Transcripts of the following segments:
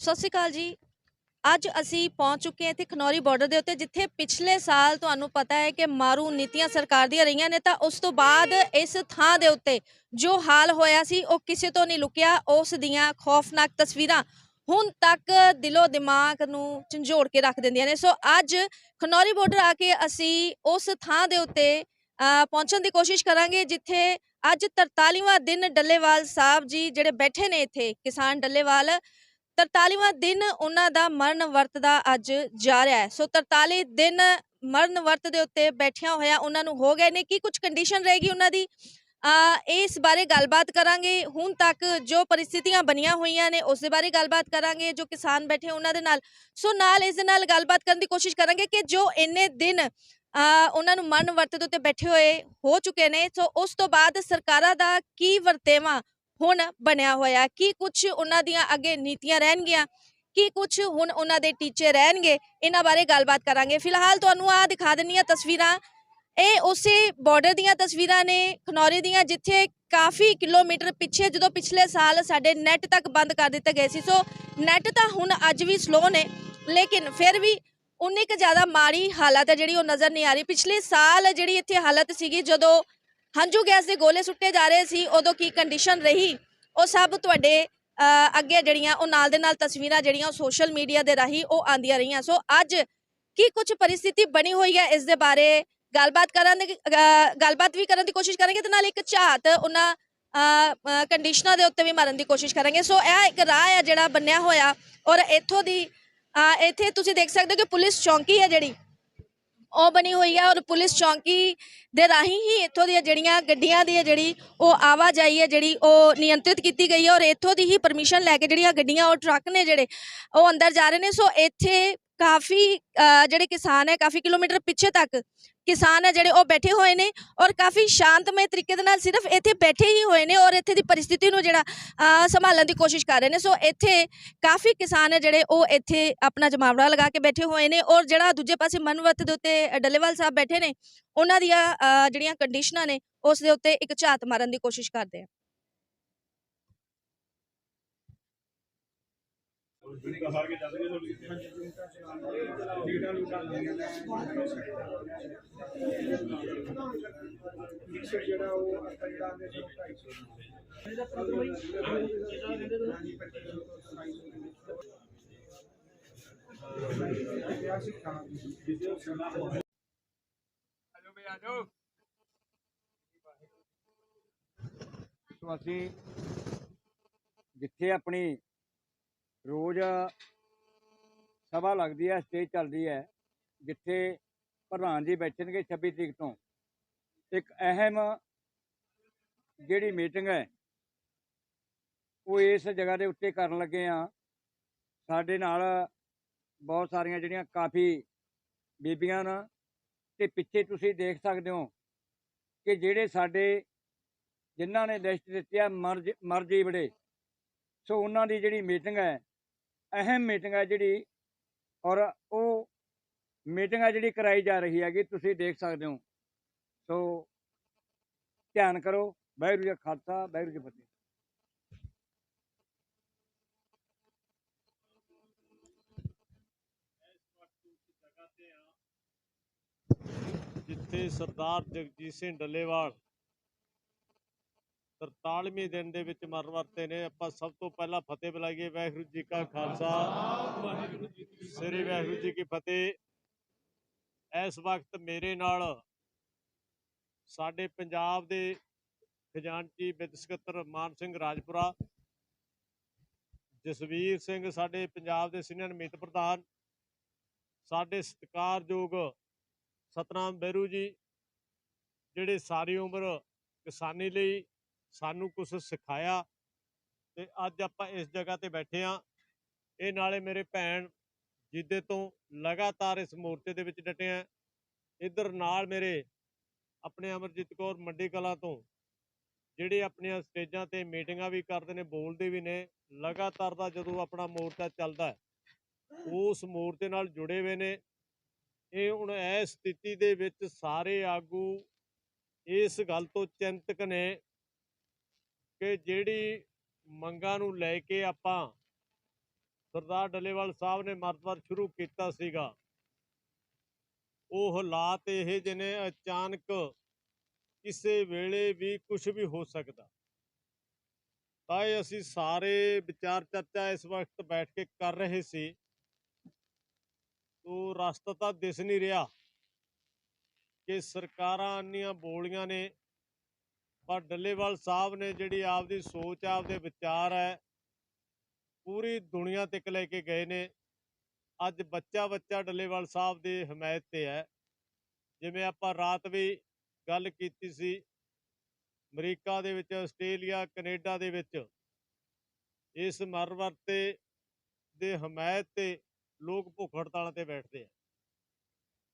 ਸਤਿ ਸ਼੍ਰੀ ਅਕਾਲ ਜੀ। ਅੱਜ ਅਸੀਂ ਪਹੁੰਚ ਚੁੱਕੇ ਹਾਂ ਇੱਥੇ ਖਨੌਰੀ ਬਾਰਡਰ ਦੇ ਉੱਤੇ ਜਿੱਥੇ ਪਿਛਲੇ ਸਾਲ ਤੁਹਾਨੂੰ ਪਤਾ ਹੈ ਕਿ ਮਾਰੂ ਨੀਤੀਆਂ ਸਰਕਾਰ ਦੀਆਂ ਰਹੀਆਂ ਨੇ ਤਾਂ ਉਸ ਤੋਂ ਬਾਅਦ ਇਸ ਥਾਂ ਦੇ ਉੱਤੇ ਜੋ ਹਾਲ ਹੋਇਆ ਸੀ ਉਹ ਕਿਸੇ ਤੋਂ ਨਹੀਂ ਲੁਕਿਆ। ਉਸ ਦੀਆਂ ਖੌਫਨਾਕ ਤਸਵੀਰਾਂ ਹੁਣ ਤੱਕ ਦਿਲੋ ਦਿਮਾਗ ਨੂੰ ਝੰਜੋੜ ਕੇ ਰੱਖ ਦਿੰਦੀਆਂ ਨੇ। ਸੋ ਅੱਜ ਖਨੌਰੀ ਬਾਰਡਰ ਆ ਕੇ ਅਸੀਂ ਉਸ ਥਾਂ ਦੇ ਉੱਤੇ ਅ, ਪਹੁੰਚਣ ਦੀ ਕੋਸ਼ਿਸ਼ ਕਰਾਂਗੇ ਜਿੱਥੇ ਅੱਜ 43ਵਾਂ ਦਿਨ ਡੱਲੇਵਾਲ ਸਾਹਿਬ ਜੀ ਜਿਹੜੇ ਬੈਠੇ ਨੇ ਇੱਥੇ ਕਿਸਾਨ ਡੱਲੇਵਾਲ 43ਵਾਂ ਦਿਨ ਉਹਨਾਂ ਦਾ ਮਰਨ ਵਰਤ ਦਾ ਅੱਜ ਜਾ ਰਿਹਾ ਹੈ। ਸੋ 43 ਦਿਨ ਮਰਨ ਵਰਤ ਦੇ ਉੱਤੇ ਬੈਠਿਆ ਹੋਇਆ ਉਹਨਾਂ ਨੂੰ ਹੋ ਗਏ ਨੇ। ਕੀ ਕੁਝ ਕੰਡੀਸ਼ਨ ਰਹੇਗੀ ਉਹਨਾਂ ਦੀ? ਇਸ ਬਾਰੇ ਗੱਲਬਾਤ ਕਰਾਂਗੇ। ਹੁਣ ਤੱਕ ਜੋ ਪਰਿਸਥਿਤੀਆਂ ਬਣੀਆਂ ਹੋਈਆਂ ਨੇ, ਉਸ ਦੇ ਬਾਰੇ ਗੱਲਬਾਤ ਕਰਾਂਗੇ, ਜੋ ਕਿਸਾਨ ਬੈਠੇ ਉਹਨਾਂ ਦੇ ਨਾਲ। ਸੋ ਨਾਲ ਇਸ ਦੇ ਨਾਲ ਗੱਲਬਾਤ ਕਰਨ ਦੀ ਕੋਸ਼ਿਸ਼ ਕਰਾਂਗੇ ਕਿ ਜੋ ਇੰਨੇ ਦਿਨ, ਆ, ਉਹਨਾਂ ਨੂੰ ਮਰਨ ਵਰਤ ਦੇ ਉੱਤੇ ਬੈਠੇ ਹੋਏ ਹੋ ਚੁੱਕੇ ਨੇ। ਸੋ ਉਸ ਤੋਂ ਬਾਅਦ ਸਰਕਾਰਾਂ ਦਾ ਕੀ ਵਰਤੇਵਾ ਹੁਣ ਬਣਿਆ ਹੋਇਆ, ਕੀ ਕੁਝ ਉਹਨਾਂ ਦੀਆਂ ਅੱਗੇ ਨੀਤੀਆਂ ਰਹਿਣਗੀਆਂ, ਕੀ ਕੁਝ ਹੁਣ ਉਹਨਾਂ ਦੇ ਟੀਚੇ ਰਹਿਣਗੇ, ਇਹਨਾਂ ਬਾਰੇ ਗੱਲਬਾਤ ਕਰਾਂਗੇ। ਫਿਲਹਾਲ ਤੁਹਾਨੂੰ ਆ ਦਿਖਾ ਦਿੰਨੀ ਆ ਤਸਵੀਰਾਂ। ਇਹ ਉਸੇ ਬਾਰਡਰ ਦੀਆਂ ਤਸਵੀਰਾਂ ਨੇ, ਖਨੌਰੀ ਦੀਆਂ, ਜਿੱਥੇ ਕਾਫੀ ਕਿਲੋਮੀਟਰ ਪਿੱਛੇ, ਜਦੋਂ ਪਿਛਲੇ ਸਾਲ ਸਾਡੇ ਨੈਟ ਤੱਕ ਬੰਦ ਕਰ ਦਿੱਤੇ ਗਏ ਸੀ। ਸੋ ਨੈਟ ਤਾਂ ਹੁਣ ਅੱਜ ਵੀ ਸਲੋ ਨੇ, ਲੇਕਿਨ ਫਿਰ ਵੀ ਉਨੀ ਕੁ ਜ਼ਿਆਦਾ ਮਾੜੀ ਹਾਲਤ ਹੈ ਜਿਹੜੀ ਉਹ ਨਜ਼ਰ ਨਹੀਂ ਆ ਰਹੀ। ਪਿਛਲੇ ਸਾਲ ਜਿਹੜੀ ਇੱਥੇ ਹਾਲਤ ਸੀਗੀ, ਜਦੋਂ ਹੰਝੂ ਗੈਸ ਦੇ ਗੋਲੇ ਸੁੱਟੇ ਜਾ ਰਹੇ ਸੀ, ਉਦੋਂ ਕੀ ਕੰਡੀਸ਼ਨ ਰਹੀ? ਉਹ ਸਭ ਤੁਹਾਡੇ ਅੱਗੇ ਜਿਹੜੀਆਂ, ਉਹ ਨਾਲ ਦੇ ਨਾਲ ਤਸਵੀਰਾਂ ਜਿਹੜੀਆਂ, ਉਹ ਸੋਸ਼ਲ ਮੀਡੀਆ ਦੇ ਰਾਹੀਂ ਉਹ ਆਂਦੀਆਂ ਰਹੀਆਂ। ਸੋ ਅੱਜ ਕੀ ਕੁਝ ਪਰਿਸਥਿਤੀ ਬਣੀ ਹੋਈ ਹੈ ਇਸ ਦੇ ਬਾਰੇ ਗੱਲਬਾਤ ਕਰਨ ਦੀ ਗੱਲਬਾਤ ਵੀ ਕਰਨ ਦੀ ਕੋਸ਼ਿਸ਼ ਕਰਾਂਗੇ ਤੇ ਨਾਲ ਇੱਕ ਝਾਤ, ਉਹਨਾਂ ਕੰਡੀਸ਼ਨਾਂ ਦੇ ਉੱਤੇ ਵੀ ਮਾਰਨ ਦੀ ਕੋਸ਼ਿਸ਼ ਕਰਾਂਗੇ। ਸੋ ਇਹ ਇੱਕ ਰਾਹ ਹੈ ਜਿਹੜਾ ਬੰਨਿਆ ਹੋਇਆ ਔਰ ਇੱਥੋਂ ਦੀ ਇੱਥੇ ਤੁਸੀਂ ਦੇਖ ਸਕਦੇ ਹੋ ਕਿ ਪੁਲਿਸ ਚੌਂਕੀ ਹੈ ਜਿਹੜੀ। ਉਹ ਬਣੀ ਹੋਈ ਹੈ ਔਰ ਪੁਲਿਸ ਚੌਂਕੀ ਦੇ ਰਾਹੀਂ ਹੀ ਇੱਥੋਂ ਦੀਆਂ ਜਿਹੜੀਆਂ ਗੱਡੀਆਂ ਦੀ ਹੈ ਜਿਹੜੀ ਉਹ ਆਵਾਜਾਈ ਹੈ ਜਿਹੜੀ ਉਹ ਨਿਯੰਤਰਿਤ ਕੀਤੀ ਗਈ ਹੈ ਔਰ ਇੱਥੋਂ ਦੀ ਹੀ ਪਰਮਿਸ਼ਨ ਲੈ ਕੇ ਜਿਹੜੀਆਂ ਗੱਡੀਆਂ ਔਰ ਟਰੱਕ ਨੇ ਜਿਹੜੇ ਉਹ ਅੰਦਰ ਜਾ ਰਹੇ ਨੇ। ਸੋ ਇੱਥੇ ਕਾਫੀ ਜਿਹੜੇ ਕਿਸਾਨ ਹੈ ਕਾਫੀ ਕਿਲੋਮੀਟਰ ਪਿੱਛੇ ਤੱਕ ਕਿਸਾਨ ਹੈ ਜਿਹੜੇ ਉਹ ਬੈਠੇ ਹੋਏ ਨੇ ਔਰ ਕਾਫੀ ਸ਼ਾਂਤਮਈ ਤਰੀਕੇ ਦੇ ਨਾਲ ਸਿਰਫ ਇੱਥੇ ਬੈਠੇ ਹੀ ਹੋਏ ਨੇ ਔਰ ਇੱਥੇ ਦੀ ਪਰਿਸਥਿਤੀ ਨੂੰ ਜਿਹੜਾ ਸੰਭਾਲਣ ਦੀ ਕੋਸ਼ਿਸ਼ ਕਰ ਰਹੇ ਨੇ। ਸੋ ਇੱਥੇ ਕਾਫੀ ਕਿਸਾਨ ਹੈ ਜਿਹੜੇ ਉਹ ਇੱਥੇ ਆਪਣਾ ਜਮਾਵੜਾ ਲਗਾ ਕੇ ਬੈਠੇ ਹੋਏ ਨੇ ਔਰ ਜਿਹੜਾ ਦੂਜੇ ਪਾਸੇ ਮਨਵਤ ਦੇ ਉੱਤੇ ਡੱਲੇਵਾਲ ਸਾਹਿਬ ਬੈਠੇ ਨੇ, ਉਹਨਾਂ ਦੀਆਂ ਜਿਹੜੀਆਂ ਕੰਡੀਸ਼ਨਾਂ ਨੇ, ਉਸ ਦੇ ਉੱਤੇ ਇੱਕ ਝਾਤ ਮਾਰਨ ਦੀ ਕੋਸ਼ਿਸ਼ ਕਰਦੇ ਆ। ਜਿਹੜਾ ਉਹ ਆਪਾਂ ਜਿਹੜਾ ਆਂਦੇ ਸੀ 250 ਆਜੋ ਬਈ ਆਜੋ ਅਸੀਂ ਜਿੱਥੇ ਆਪਣੀ ਰੋਜ਼ ਸਭਾ ਲੱਗਦੀ ਹੈ, ਸਟੇਜ ਚੱਲਦੀ ਹੈ, ਜਿੱਥੇ ਪ੍ਰਧਾਨ ਜੀ ਬੈਠਣਗੇ 26 ਤਰੀਕ ਤੋਂ। ਇੱਕ ਅਹਿਮ ਜਿਹੜੀ ਮੀਟਿੰਗ ਹੈ, ਉਹ ਇਸ ਜਗ੍ਹਾ ਦੇ ਉੱਤੇ ਕਰਨ ਲੱਗੇ ਆ ਸਾਡੇ ਨਾਲ ਬਹੁਤ ਸਾਰੀਆਂ ਜਿਹੜੀਆਂ ਕਾਫੀ ਬੀਬੀਆਂ ਨੇ, ਤੇ ਪਿੱਛੇ ਤੁਸੀਂ ਦੇਖ ਸਕਦੇ ਹੋ ਕਿ ਜਿਹੜੇ ਸਾਡੇ ਜਿਨ੍ਹਾਂ ਨੇ ਲਿਸਟ ਦਿੱਤੀ ਆ ਮਰਜ, ਮਰਜ਼ੀ ਬੜੇ ਸੋ ਉਹਨਾਂ ਦੀ ਜਿਹੜੀ ਮੀਟਿੰਗ ਹੈ ਅਹਿਮ ਮੀਟਿੰਗ ਹੈ ਜਿਹੜੀ ਔਰ ਉਹ ਮੀਟਿੰਗ ਹੈ ਜਿਹੜੀ ਕਰਾਈ ਜਾ ਰਹੀ ਹੈਗੀ, ਤੁਸੀਂ ਦੇਖ ਸਕਦੇ ਹੋ। ਸੋ ਧਿਆਨ ਕਰੋ, ਵਾਹਿਗੁਰੂ ਜੀ ਖਾਲਸਾ, ਵਾਹਿਗੁਰੂ ਜੀ ਫਤਿਹ। ਜਿੱਥੇ ਸਰਦਾਰ ਜਗਜੀਤ ਸਿੰਘ ਡੱਲੇਵਾਲ 43ਵੇਂ ਦਿਨ ਦੇ ਵਿੱਚ ਮਰਨ ਵਰਤੇ ਨੇ। ਆਪਾਂ ਸਭ ਤੋਂ ਪਹਿਲਾਂ ਫਤਿਹ ਬੁਲਾਈਏ। ਵਾਹਿਗੁਰੂ ਜੀ ਕਾ ਖਾਲਸਾ। ਵਾਹਿਗੁਰੂ ਸ੍ਰੀ ਵਾਹਿਗੁਰੂ ਜੀ ਕੀ ਫਤਿਹ। ਇਸ ਵਕਤ ਮੇਰੇ ਨਾਲ ਸਾਡੇ ਪੰਜਾਬ ਦੇ ਖਜ਼ਾਨਚੀ ਵਿੱਤ ਸਕੱਤਰ ਮਾਨ ਸਿੰਘ ਰਾਜਪੁਰਾ, ਜਸਵੀਰ ਸਿੰਘ ਸਾਡੇ ਪੰਜਾਬ ਦੇ ਸੀਨੀਅਰ ਮੀਤ ਪ੍ਰਧਾਨ, ਸਾਡੇ ਸਤਿਕਾਰਯੋਗ ਸਤਨਾਮ ਬਹਿਰੂ ਜੀ, ਜਿਹੜੇ ਸਾਰੀ ਉਮਰ ਕਿਸਾਨੀ ਲਈ ਸਾਨੂੰ ਕੁਝ ਸਿਖਾਇਆ ਤੇ ਅੱਜ ਆਪਾਂ ਇਸ ਜਗ੍ਹਾ ਤੇ ਬੈਠੇ ਆ ਇਹ ਨਾਲੇ ਮੇਰੇ ਭੈਣ ਜਿੱਦੇ ਤੋਂ ਲਗਾਤਾਰ ਇਸ ਮੋਰਚੇ ਦੇ ਵਿੱਚ ਡਟੇ ਆ ਇਧਰ ਨਾਲ ਮੇਰੇ ਆਪਣੇ ਅਮਰਜੀਤ ਕੌਰ ਮੰਡੀ ਕਲਾ ਤੋਂ, ਜਿਹੜੇ ਆਪਣੀਆਂ ਸਟੇਜਾਂ ਤੇ ਮੀਟਿੰਗਾਂ ਵੀ ਕਰਦੇ ਨੇ, ਬੋਲਦੇ ਵੀ ਨੇ, ਲਗਾਤਾਰ ਦਾ ਜਦੋਂ ਆਪਣਾ ਮੋਰਚਾ ਚੱਲਦਾ ਉਸ ਮੋਰਚੇ ਨਾਲ ਜੁੜੇ ਹੋਏ ਨੇ। ਇਹ ਹੁਣ ਇਹ ਸਥਿਤੀ ਦੇ ਵਿੱਚ ਸਾਰੇ ਆਗੂ ਇਸ ਗੱਲ ਤੋਂ ਚਿੰਤਕ ਨੇ ਕਿ ਜਿਹੜੀ ਮੰਗਾਂ ਨੂੰ ਲੈ ਕੇ ਆਪਾਂ ਸਰਦਾਰ ਡੱਲੇਵਾਲ ਸਾਹਿਬ ਨੇ ਮਰਤਬਾਰ ਸ਼ੁਰੂ ਕੀਤਾ ਸੀਗਾ, ਉਹ ਹਾਲਾਤ ਇਹ ਜਿਹੇ ਨੇ, ਅਚਾਨਕ ਕਿਸੇ ਵੇਲੇ ਵੀ ਕੁਝ ਵੀ ਹੋ ਸਕਦਾ। ਤਾਂ ਇਹ ਅਸੀਂ ਸਾਰੇ ਵਿਚਾਰ ਚਰਚਾ ਇਸ ਵਕਤ ਬੈਠ ਕੇ ਕਰ ਰਹੇ ਸੀ। ਤੋ ਰਸਤਾ ਤਾਂ ਦਿਸ ਨਹੀਂ ਰਿਹਾ ਕਿ ਸਰਕਾਰਾਂ ਇੰਨੀਆਂ ਬੋਲੀਆਂ ਨੇ ਪਰ ਡੱਲੇਵਾਲ ਸਾਹਿਬ ਨੇ ਜਿਹੜੀ ਆਪਦੀ ਸੋਚ ਆਪਦੇ ਵਿਚਾਰ ਹੈ, ਪੂਰੀ ਦੁਨੀਆ ਤੱਕ ਲੈ ਕੇ ਗਏ ਨੇ। ਅੱਜ ਬੱਚਾ ਬੱਚਾ ਡੱਲੇਵਾਲ ਸਾਹਿਬ ਦੀ ਹਮਾਇਤ ਤੇ ਹੈ। ਜਿਵੇਂ ਆਪਾਂ ਰਾਤ ਵੀ ਗੱਲ ਕੀਤੀ ਸੀ, ਅਮਰੀਕਾ ਦੇ ਵਿੱਚ, ਆਸਟ੍ਰੇਲੀਆ, ਕੈਨੇਡਾ ਦੇ ਵਿੱਚ, ਇਸ ਮਰਵਰਤੇ ਦੇ ਹਮਾਇਤ ਤੇ ਲੋਕ ਭੁੱਖ ਹੜਤਾਲਾਂ ਤੇ ਬੈਠਦੇ ਆ।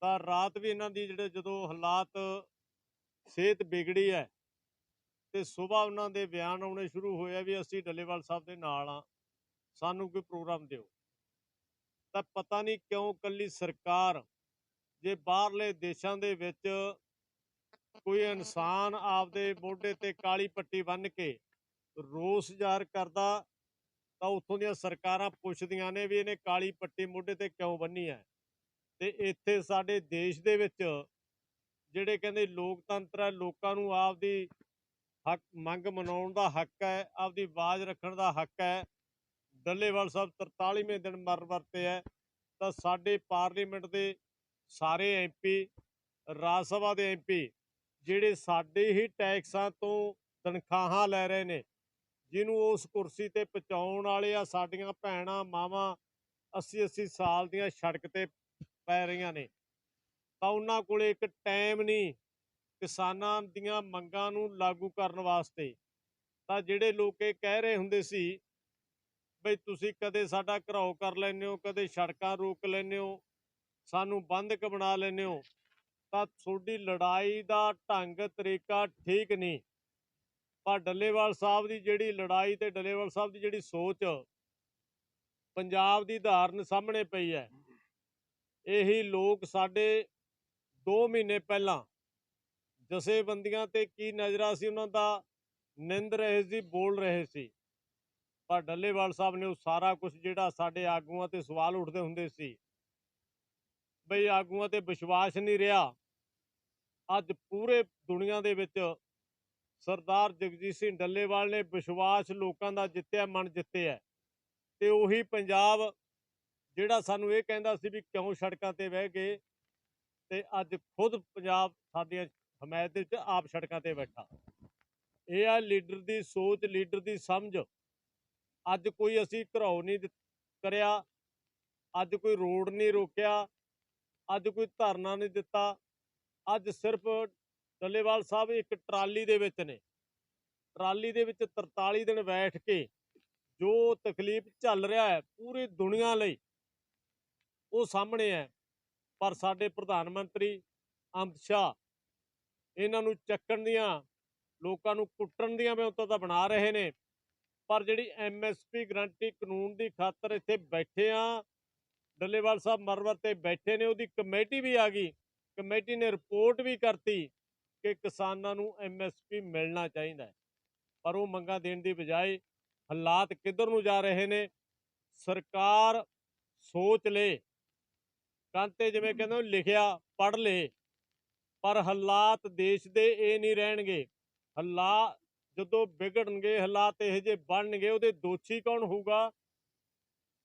ਤਾਂ ਰਾਤ ਵੀ ਇਹਨਾਂ ਦੀ ਜਿਹੜੇ ਜਦੋਂ ਹਾਲਾਤ, ਸਿਹਤ ਵਿਗੜੀ ਹੈ ਤੇ ਸਵੇਰ ਉਹਨਾਂ ਦੇ ਬਿਆਨ ਆਉਣੇ ਸ਼ੁਰੂ ਹੋਏ ਆ ਵੀ ਅਸੀਂ ਡੱਲੇਵਾਲ ਸਾਹਿਬ ਦੇ ਨਾਲ ਆ ਸਾਨੂੰ ਕੋਈ ਪ੍ਰੋਗਰਾਮ ਦਿਓ। ਤਾਂ ਪਤਾ ਨਹੀਂ ਕਿਉਂ ਕੱਲੀ ਸਰਕਾਰ, ਜੇ ਬਾਹਰਲੇ ਦੇਸ਼ਾਂ ਦੇ ਵਿੱਚ ਕੋਈ ਇਨਸਾਨ ਆਪਦੇ ਮੋਢੇ ਤੇ ਕਾਲੀ ਪੱਟੀ ਬੰਨ੍ਹ ਕੇ ਰੋਸ ਜ਼ਾਹਰ ਕਰਦਾ, ਤਾਂ ਉੱਥੋਂ ਦੀਆਂ ਸਰਕਾਰਾਂ ਪੁੱਛਦੀਆਂ ਨੇ ਵੀ ਇਹਨੇ ਕਾਲੀ ਪੱਟੀ ਮੋਢੇ ਤੇ ਕਿਉਂ ਬੰਨੀ ਹੈ? ਤੇ ਇੱਥੇ ਸਾਡੇ ਦੇਸ਼ ਦੇ ਵਿੱਚ ਜਿਹੜੇ ਕਹਿੰਦੇ ਲੋਕਤੰਤਰ ਹੈ, ਲੋਕਾਂ ਨੂੰ ਆਪਦੀ ਹੱਕ, ਮੰਗ ਮਨਾਉਣ ਦਾ ਹੱਕ ਹੈ, ਆਪਦੀ ਆਵਾਜ਼ ਰੱਖਣ ਦਾ ਹੱਕ ਹੈ। ਡੱਲੇਵਾਲ ਸਾਹਿਬ 43ਵੇਂ ਦਿਨ ਮਰ ਵਰਤੇ ਹੈ। ਤਾਂ ਸਾਡੇ ਪਾਰਲੀਮੈਂਟ ਦੇ ਸਾਰੇ ਐਮਪੀ ਰਾਜ ਸਭਾ ਦੇ ਐਮਪੀ ਜਿਹੜੇ ਸਾਡੇ ਹੀ ਟੈਕਸਾਂ ਤੋਂ ਤਨਖਾਹਾਂ ਲੈ ਰਹੇ ਨੇ, ਜਿਹਨੂੰ ਉਸ ਕੁਰਸੀ ਤੇ ਪਹੁੰਚਾਉਣ ਵਾਲੇ ਆ, ਸਾਡੀਆਂ ਭੈਣਾਂ, ਮਾਵਾਂ 80 80 ਸਾਲ ਦੀਆਂ ਸੜਕ ਤੇ ਪੈ ਰਹੀਆਂ ਨੇ। ਤਾਂ ਉਹਨਾਂ ਕੋਲੇ ਇੱਕ ਟਾਈਮ ਨਹੀਂ ਕਿਸਾਨਾਂ ਦੀਆਂ ਮੰਗਾਂ ਨੂੰ ਲਾਗੂ ਕਰਨ ਵਾਸਤੇ। ਤਾਂ ਜਿਹੜੇ ਲੋਕ ਇਹ ਕਹਿ ਰਹੇ ਹੁੰਦੇ ਸੀ, ਬਈ ਤੁਸੀਂ ਕਦੇ ਸਾਡਾ ਘਰਾਓ ਕਰ ਲੈਂਦੇ ਹੋ, ਕਦੇ ਸੜਕਾਂ ਰੋਕ ਲੈਂਦੇ ਹੋ, ਸਾਨੂੰ ਬੰਦਕ ਬਣਾ ਲੈਂਦੇ ਹੋ, ਤਾਂ ਤੁਹਾਡੀ ਲੜਾਈ ਦਾ ਢੰਗ, ਤਰੀਕਾ ਠੀਕ ਨਹੀਂ। ਪਰ ਡੱਲੇਵਾਲ ਸਾਹਿਬ ਦੀ ਜਿਹੜੀ ਲੜਾਈ ਤੇ ਡੱਲੇਵਾਲ ਸਾਹਿਬ ਦੀ ਜਿਹੜੀ ਸੋਚ, ਪੰਜਾਬ ਦੀ ਧਾਰਨ ਸਾਹਮਣੇ ਪਈ ਹੈ। ਇਹੀ ਲੋਕ ਸਾਡੇ 2 ਮਹੀਨੇ ਪਹਿਲਾਂ ਜਥੇਬੰਦੀਆਂ ਤੇ ਕੀ ਨਜ਼ਰਾ ਸੀ ਉਹਨਾਂ ਦਾ? ਨਿੰਦ ਰਹੇ ਸੀ, ਬੋਲ ਰਹੇ ਸੀ। ਪਰ ਡੱਲੇਵਾਲ ਸਾਹਿਬ ਨੇ ਉਹ ਸਾਰਾ ਕੁਝ ਜਿਹੜਾ ਸਾਡੇ ਆਗੂਆਂ ਤੇ ਸਵਾਲ ਉੱਠਦੇ ਹੁੰਦੇ ਸੀ। ਬਈ ਆਗੂਆਂ ਤੇ ਵਿਸ਼ਵਾਸ ਨਹੀਂ ਰਿਹਾ। ਅੱਜ ਪੂਰੇ ਦੁਨੀਆ ਦੇ ਵਿੱਚ ਸਰਦਾਰ ਜਗਜੀਤ ਸਿੰਘ ਡੱਲੇਵਾਲ ਨੇ ਵਿਸ਼ਵਾਸ ਲੋਕਾਂ ਦਾ ਜਿੱਤਿਆ, ਮਨ ਜਿੱਤਿਆ। ਤੇ ਉਹੀ ਪੰਜਾਬ ਜਿਹੜਾ ਸਾਨੂੰ ਇਹ ਕਹਿੰਦਾ ਸੀ ਵੀ ਕਿਉਂ ਸੜਕਾਂ ਤੇ ਬਹਿ ਗਏ? ਤੇ ਅੱਜ ਖੁਦ ਪੰਜਾਬ ਸਾਡੀਆਂ ਹਮਾਇਤ ਵਿੱਚ ਆਪ ਸੜਕਾਂ ਤੇ ਬੈਠਾ। ਇਹ ਆ ਲੀਡਰ ਦੀ ਸੋਚ, ਲੀਡਰ ਦੀ ਸਮਝ। ਅੱਜ ਕੋਈ ਅਸੀਂ ਘਰਾਓ ਨਹੀਂ ਦਿੱਤ- ਕਰਿਆ। ਅੱਜ ਕੋਈ ਰੋਡ ਨਹੀਂ ਰੋਕਿਆ। ਅੱਜ ਕੋਈ ਧਰਨਾ ਨਹੀਂ ਦਿੱਤਾ। ਅੱਜ ਸਿਰਫ ਡੱਲੇਵਾਲ ਸਾਹਿਬ ਇੱਕ ਟਰਾਲੀ ਦੇ ਵਿੱਚ ਨੇ। ਟਰਾਲੀ ਦੇ ਵਿੱਚ 43 ਦਿਨ ਬੈਠ ਕੇ ਜੋ ਤਕਲੀਫ ਚੱਲ ਰਿਹਾ ਹੈ ਪੂਰੀ ਦੁਨੀਆ ਲਈ, ਉਹ ਸਾਹਮਣੇ ਹੈ। ਪਰ ਸਾਡੇ ਪ੍ਰਧਾਨ ਮੰਤਰੀ ਅਮਿਤ ਸ਼ਾਹ ਇਹਨਾਂ ਨੂੰ ਚੱਕਣ ਦੀਆਂ, ਲੋਕਾਂ ਨੂੰ ਕੁੱਟਣ ਦੀਆਂ ਵਿਉਂਤਾਂ ਤਾਂ ਬਣਾ ਰਹੇ ਨੇ। ਪਰ ਜਿਹੜੀ ਐਮਐਸਪੀ ਗਰੰਟੀ ਕਾਨੂੰਨ ਦੀ ਖਾਤਰ ਇੱਥੇ ਬੈਠੇ ਆ, ਡੱਲੇਵਾਲ ਸਾਹਿਬ ਮਰਵਰ ਤੇ ਬੈਠੇ ਨੇ, ਉਹਦੀ ਕਮੇਟੀ ਵੀ ਆ ਗਈ। ਕਮੇਟੀ ਨੇ ਰਿਪੋਰਟ ਵੀ ਕਰਤੀ ਕਿ ਕਿਸਾਨਾਂ ਨੂੰ ਐਮਐਸਪੀ ਮਿਲਣਾ ਚਾਹੀਦਾ ਪਰ ਉਹ ਮੰਗਾਂ ਦੇਣ ਦੀ ਬਜਾਏ ਹਾਲਾਤ ਕਿੱਧਰ ਨੂੰ ਜਾ ਰਹੇ ਨੇ? ਸਰਕਾਰ ਸੋਚ ਲੇ। ਕਾਂਤੇ ਜਿਵੇਂ ਕਹਿੰਦੇ ਲਿਖਿਆ ਪੜ ਲੇ। ਪਰ ਹਾਲਾਤ ਦੇਸ਼ ਦੇ ਇਹ ਨਹੀਂ ਰਹਿਣਗੇ। ਹਾਲਾਤ ਜਦੋਂ ਵਿਗੜਨਗੇ ਹਾਲਾਤ ਇਹੋ ਜਿਹੇ ਬਣਨਗੇ, ਉਹਦੇ ਦੋਸ਼ੀ ਕੌਣ ਹੋਊਗਾ?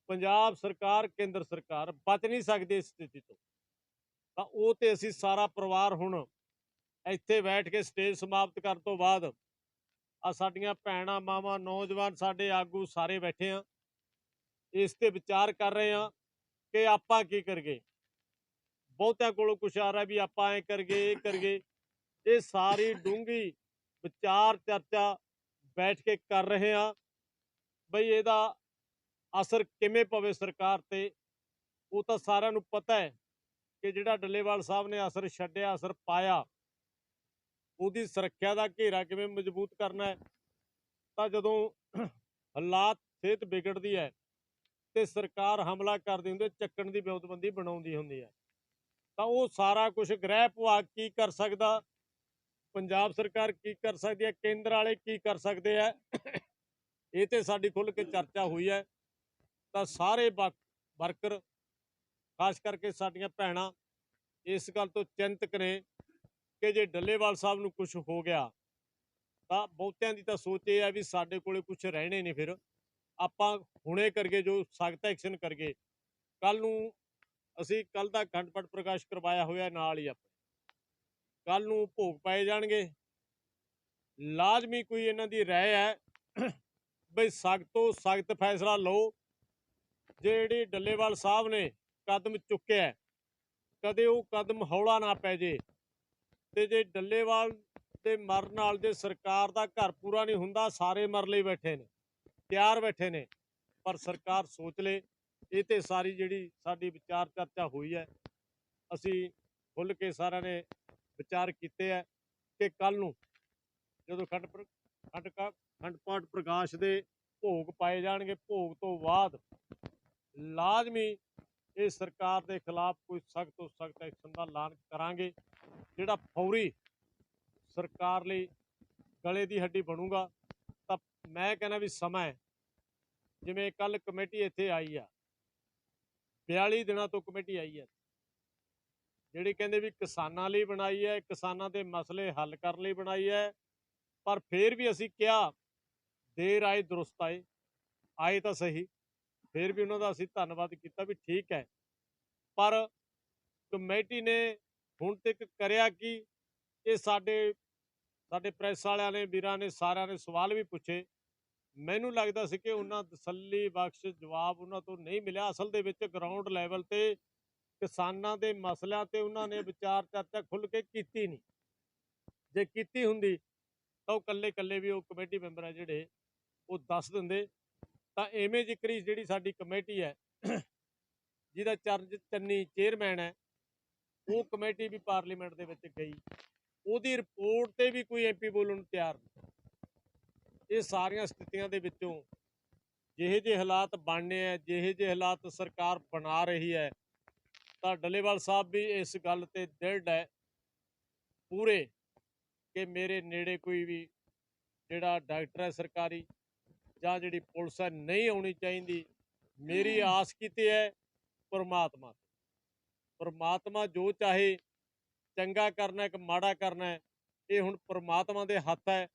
ਪੰਜਾਬ ਸਰਕਾਰ, ਕੇਂਦਰ ਸਰਕਾਰ ਬਚ ਨਹੀਂ ਸਕਦੀ ਇਸ ਸਥਿਤੀ ਤੋਂ। ਤਾਂ ਉਹ ਤੇ ਅਸੀਂ ਸਾਰਾ ਪਰਿਵਾਰ ਹੁਣ ਇੱਥੇ ਬੈਠ ਕੇ ਸਟੇਜ ਸਮਾਪਤ ਕਰਨ ਤੋਂ ਬਾਅਦ ਆ ਸਾਡੀਆਂ ਭੈਣਾਂ, ਮਾਵਾਂ, ਨੌਜਵਾਨ ਸਾਡੇ ਆਗੂ ਸਾਰੇ ਬੈਠੇ ਆ। ਇਸ ਤੇ ਵਿਚਾਰ ਕਰ ਰਹੇ ਆ ਕਿ ਆਪਾਂ ਕੀ ਕਰਗੇ ਬਹੁਤਿਆਂ ਕੋਲੋਂ ਕੁਛ ਆ ਰਿਹਾ ਵੀ ਆਪਾਂ ਐ ਕਰਗੇ ਇਹ ਕਰਗੇ ਇਹ ਸਾਰੀ ਡੂੰਗੀ ਵਿਚਾਰ ਚਰਚਾ ਬੈਠ ਕੇ ਕਰ ਰਹੇ ਆ ਬਈ ਇਹਦਾ ਅਸਰ ਕਿਵੇਂ ਪਵੇ ਸਰਕਾਰ ਤੇ, ਉਹ ਤਾਂ ਸਾਰਿਆਂ ਨੂੰ ਪਤਾ ਹੈ ਕਿ ਜਿਹੜਾ ਡੱਲੇਵਾਲ ਸਾਹਿਬ ਨੇ ਅਸਰ ਛੱਡਿਆ, ਅਸਰ ਪਾਇਆ, ਉਹਦੀ ਸੁਰੱਖਿਆ ਦਾ ਘੇਰਾ ਕਿਵੇਂ ਮਜ਼ਬੂਤ ਕਰਨਾ ਹੈ। ਤਾਂ ਜਦੋਂ ਹਾਲਾਤ ਸਿਹਤ ਵਿਗੜਦੀ ਹੈ ਤੇ ਸਰਕਾਰ ਹਮਲਾ ਕਰਦੀ ਹੁੰਦੀ ਚੱਕਣ ਦੀ ਵਿਉਂਤਬੰਦੀ ਬਣਾਉਂਦੀ ਹੁੰਦੀ ਹੈ। ਤਾਂ ਉਹ ਸਾਰਾ ਕੁਝ ਗ੍ਰਹਿ ਵਿਭਾਗ ਕੀ ਕਰ ਸਕਦਾ? ਪੰਜਾਬ ਸਰਕਾਰ ਕੀ ਕਰ ਸਕਦੀ ਹੈ? ਕੇਂਦਰ ਵਾਲੇ ਕੀ ਕਰ ਸਕਦੇ ਆ ਇਹ ਤੇ ਸਾਡੀ ਖੁੱਲ ਕੇ ਚਰਚਾ ਹੋਈ ਹੈ। ਤਾਂ ਸਾਰੇ ਵਕ- ਵਰਕਰ, ਖਾਸ ਕਰਕੇ ਸਾਡੀਆਂ ਭੈਣਾਂ, ਇਸ ਗੱਲ ਤੋਂ ਚਿੰਤਕ ਨੇ ਕਿ ਜੇ ਡੱਲੇਵਾਲ ਸਾਹਿਬ ਨੂੰ ਕੁਝ ਹੋ ਗਿਆ, ਤਾਂ ਬਹੁਤਿਆਂ ਦੀ ਤਾਂ ਸੋਚ ਇਹ ਹੈ ਵੀ ਸਾਡੇ ਕੋਲੇ ਕੁਝ ਰਹਿਣੇ ਨਹੀਂ ਫਿਰ। ਆਪਾਂ ਹੁਣੇ ਕਰਗੇ ਜੋ ਸਖਤ ਐਕਸ਼ਨ ਕਰਗੇ ਕੱਲ ਨੂੰ ਅਸੀਂ ਕੱਲ ਦਾ ਅਖੰਡ ਪ੍ਰਕਾਸ਼ ਕਰਵਾਇਆ ਹੋਇਆ, ਨਾਲ ਹੀ ਆਪਾਂ ਕੱਲ ਨੂੰ ਭੋਗ ਪਾਏ ਜਾਣਗੇ। ਲਾਜ਼ਮੀ ਕੋਈ ਇਹਨਾਂ ਦੀ ਰਾਏ ਹੈ ਬਈ ਸਖਤ ਤੋਂ ਸਖਤ ਫੈਸਲਾ ਲਓ। ਜਿਹੜੀ ਡੱਲੇਵਾਲ ਸਾਹਿਬ ਨੇ ਕਦਮ ਚੁੱਕਿਆ ਕਦੇ ਉਹ ਕਦਮ ਹੌਲਾ ਨਾ ਪੈ ਜੇ ਤੇ ਜੇ ਡੱਲੇਵਾਲ ਦੇ ਮਰਨ ਨਾਲ ਜੇ ਸਰਕਾਰ ਦਾ ਘਰ ਪੂਰਾ ਨਹੀਂ ਹੁੰਦਾ, ਸਾਰੇ ਮਰ ਲਈ ਬੈਠੇ ਨੇ, ਤਿਆਰ ਬੈਠੇ ਨੇ, ਪਰ ਸਰਕਾਰ ਸੋਚ ਲੇ ਇਹ ਤੇ ਸਾਰੀ ਜਿਹੜੀ ਸਾਡੀ ਵਿਚਾਰ ਚਰਚਾ ਹੋਈ ਹੈ, ਅਸੀਂ ਖੁੱਲ ਕੇ ਸਾਰਿਆਂ ਨੇ ਵਿਚਾਰ ਕੀਤੇ ਹੈ ਕਿ ਕੱਲ ਨੂੰ ਜਦੋਂ ਖੰਡ ਪ੍ਰ- ਖੰਡ ਖੰਡ ਪਾਠ ਪ੍ਰਕਾਸ਼ ਦੇ ਭੋਗ ਪਾਏ ਜਾਣਗੇ, ਭੋਗ ਤੋਂ ਬਾਅਦ ਲਾਜ਼ਮੀ ਇਹ ਸਰਕਾਰ ਦੇ ਖਿਲਾਫ ਕੋਈ ਸਖਤ ਤੋਂ ਸਖਤ ਐਕਸ਼ਨ ਦਾ ਐਲਾਨ ਕਰਾਂਗੇ, ਜਿਹੜਾ ਫੌਰੀ ਸਰਕਾਰ ਲਈ ਗਲੇ ਦੀ ਹੱਡੀ ਬਣੂਗਾ, ਤਾਂ ਮੈਂ ਕਹਿੰਦਾ ਵੀ ਸਮਾਂ ਜਿਵੇਂ ਕੱਲ ਕਮੇਟੀ ਇੱਥੇ ਆਈ ਆ 42 ਦਿਨਾਂ ਤੋਂ ਕਮੇਟੀ ਆਈ ਹੈ। ਜਿਹੜੀ ਕਹਿੰਦੇ ਵੀ ਕਿਸਾਨਾਂ ਲਈ ਬਣਾਈ ਹੈ, ਕਿਸਾਨਾਂ ਦੇ ਮਸਲੇ ਹੱਲ ਕਰਨ ਲਈ ਬਣਾਈ ਹੈ, ਪਰ ਫਿਰ ਵੀ ਅਸੀਂ ਕਿਹਾ ਦੇਰ ਆਏ ਦਰੁਸਤ ਆਏ ਆਏ ਤਾਂ ਸਹੀ, ਫਿਰ ਵੀ ਉਹਨਾਂ ਦਾ ਅਸੀਂ ਧੰਨਵਾਦ ਕੀਤਾ ਵੀ ਠੀਕ ਹੈ। ਪਰ ਕਮੇਟੀ ਨੇ ਹੁਣ ਤੱਕ ਕਰਿਆ ਕਿ, ਇਹ ਸਾਡੇ ਸਾਡੇ ਪ੍ਰੈਸ ਵਾਲਿਆਂ ਨੇ, ਵੀਰਾਂ ਨੇ, ਸਾਰਿਆਂ ਨੇ ਸਵਾਲ ਵੀ ਪੁੱਛੇ ਮੈਨੂੰ ਲੱਗਦਾ ਸੀ ਕਿ ਉਹਨਾਂ ਤਸੱਲੀ ਬਖਸ਼ ਜਵਾਬ ਉਹਨਾਂ ਤੋਂ ਨਹੀਂ ਮਿਲਿਆ। ਅਸਲ ਦੇ ਵਿੱਚ ਗਰਾਊਂਡ ਲੈਵਲ ਤੇ ਕਿਸਾਨਾਂ ਦੇ ਮਸਲਿਆਂ ਤੇ ਉਹਨਾਂ ਨੇ ਵਿਚਾਰ ਚਰਚਾ ਖੁੱਲ ਕੇ ਕੀਤੀ ਨਹੀਂ। ਜੇ ਕੀਤੀ ਹੁੰਦੀ ਤਾਂ ਉਹ ਕੱਲੇ ਕੱਲੇ ਵੀ ਉਹ ਕਮੇਟੀ ਮੈਂਬਰ ਆ ਜਿਹੜੇ ਉਹ ਦੱਸ ਦਿੰਦੇ। ਤਾਂ ਐਵੇਂ ਜ਼ਿਕਰੀ ਜਿਹੜੀ ਸਾਡੀ ਕਮੇਟੀ ਹੈ, ਜਿਹਦਾ ਚਰਜ ਚੰਨੀ ਚੇਅਰਮੈਨ ਹੈ, ਉਹ ਕਮੇਟੀ ਵੀ ਪਾਰਲੀਮੈਂਟ ਦੇ ਵਿੱਚ ਗਈ। ਉਹਦੀ ਰਿਪੋਰਟ ਤੇ ਵੀ ਕੋਈ ਐਮਪੀ ਬੋਲਣ ਨੂੰ ਤਿਆਰ ਨਹੀਂ। ਇਹ ਸਾਰੀਆਂ ਸਥਿਤੀਆਂ ਦੇ ਵਿੱਚੋਂ ਜਿਹੇ ਜਿਹੇ ਹਾਲਾਤ ਬਣਨੇ ਆ ਜਿਹੇ ਜਿਹੇ ਹਾਲਾਤ ਸਰਕਾਰ ਬਣਾ ਰਹੀ ਹੈ ਤਾਂ ਡੱਲੇਵਾਲ ਸਾਹਿਬ ਵੀ ਇਸ ਗੱਲ ਤੇ ਦ੍ਰਿੜ ਹੈ ਪੂਰੇ ਕਿ ਮੇਰੇ ਨੇੜੇ ਕੋਈ ਵੀ ਜਿਹੜਾ ਡਾਕਟਰ ਹੈ ਸਰਕਾਰੀ ਜਾਂ ਜਿਹੜੀ ਪੁਲਿਸ ਹੈ ਨਹੀਂ ਆਉਣੀ ਚਾਹੀਦੀ। ਮੇਰੀ ਆਸ ਕੀਤੀ ਹੈ ਪਰਮਾਤਮਾ ਪਰਮਾਤਮਾ ਜੋ ਚਾਹੇ ਚੰਗਾ ਕਰਨਾ ਹੈ ਕਿ ਮਾੜਾ ਕਰਨਾ ਹੈ ਇਹ ਹੁਣ ਪਰਮਾਤਮਾ ਦੇ ਹੱਥ ਹੈ।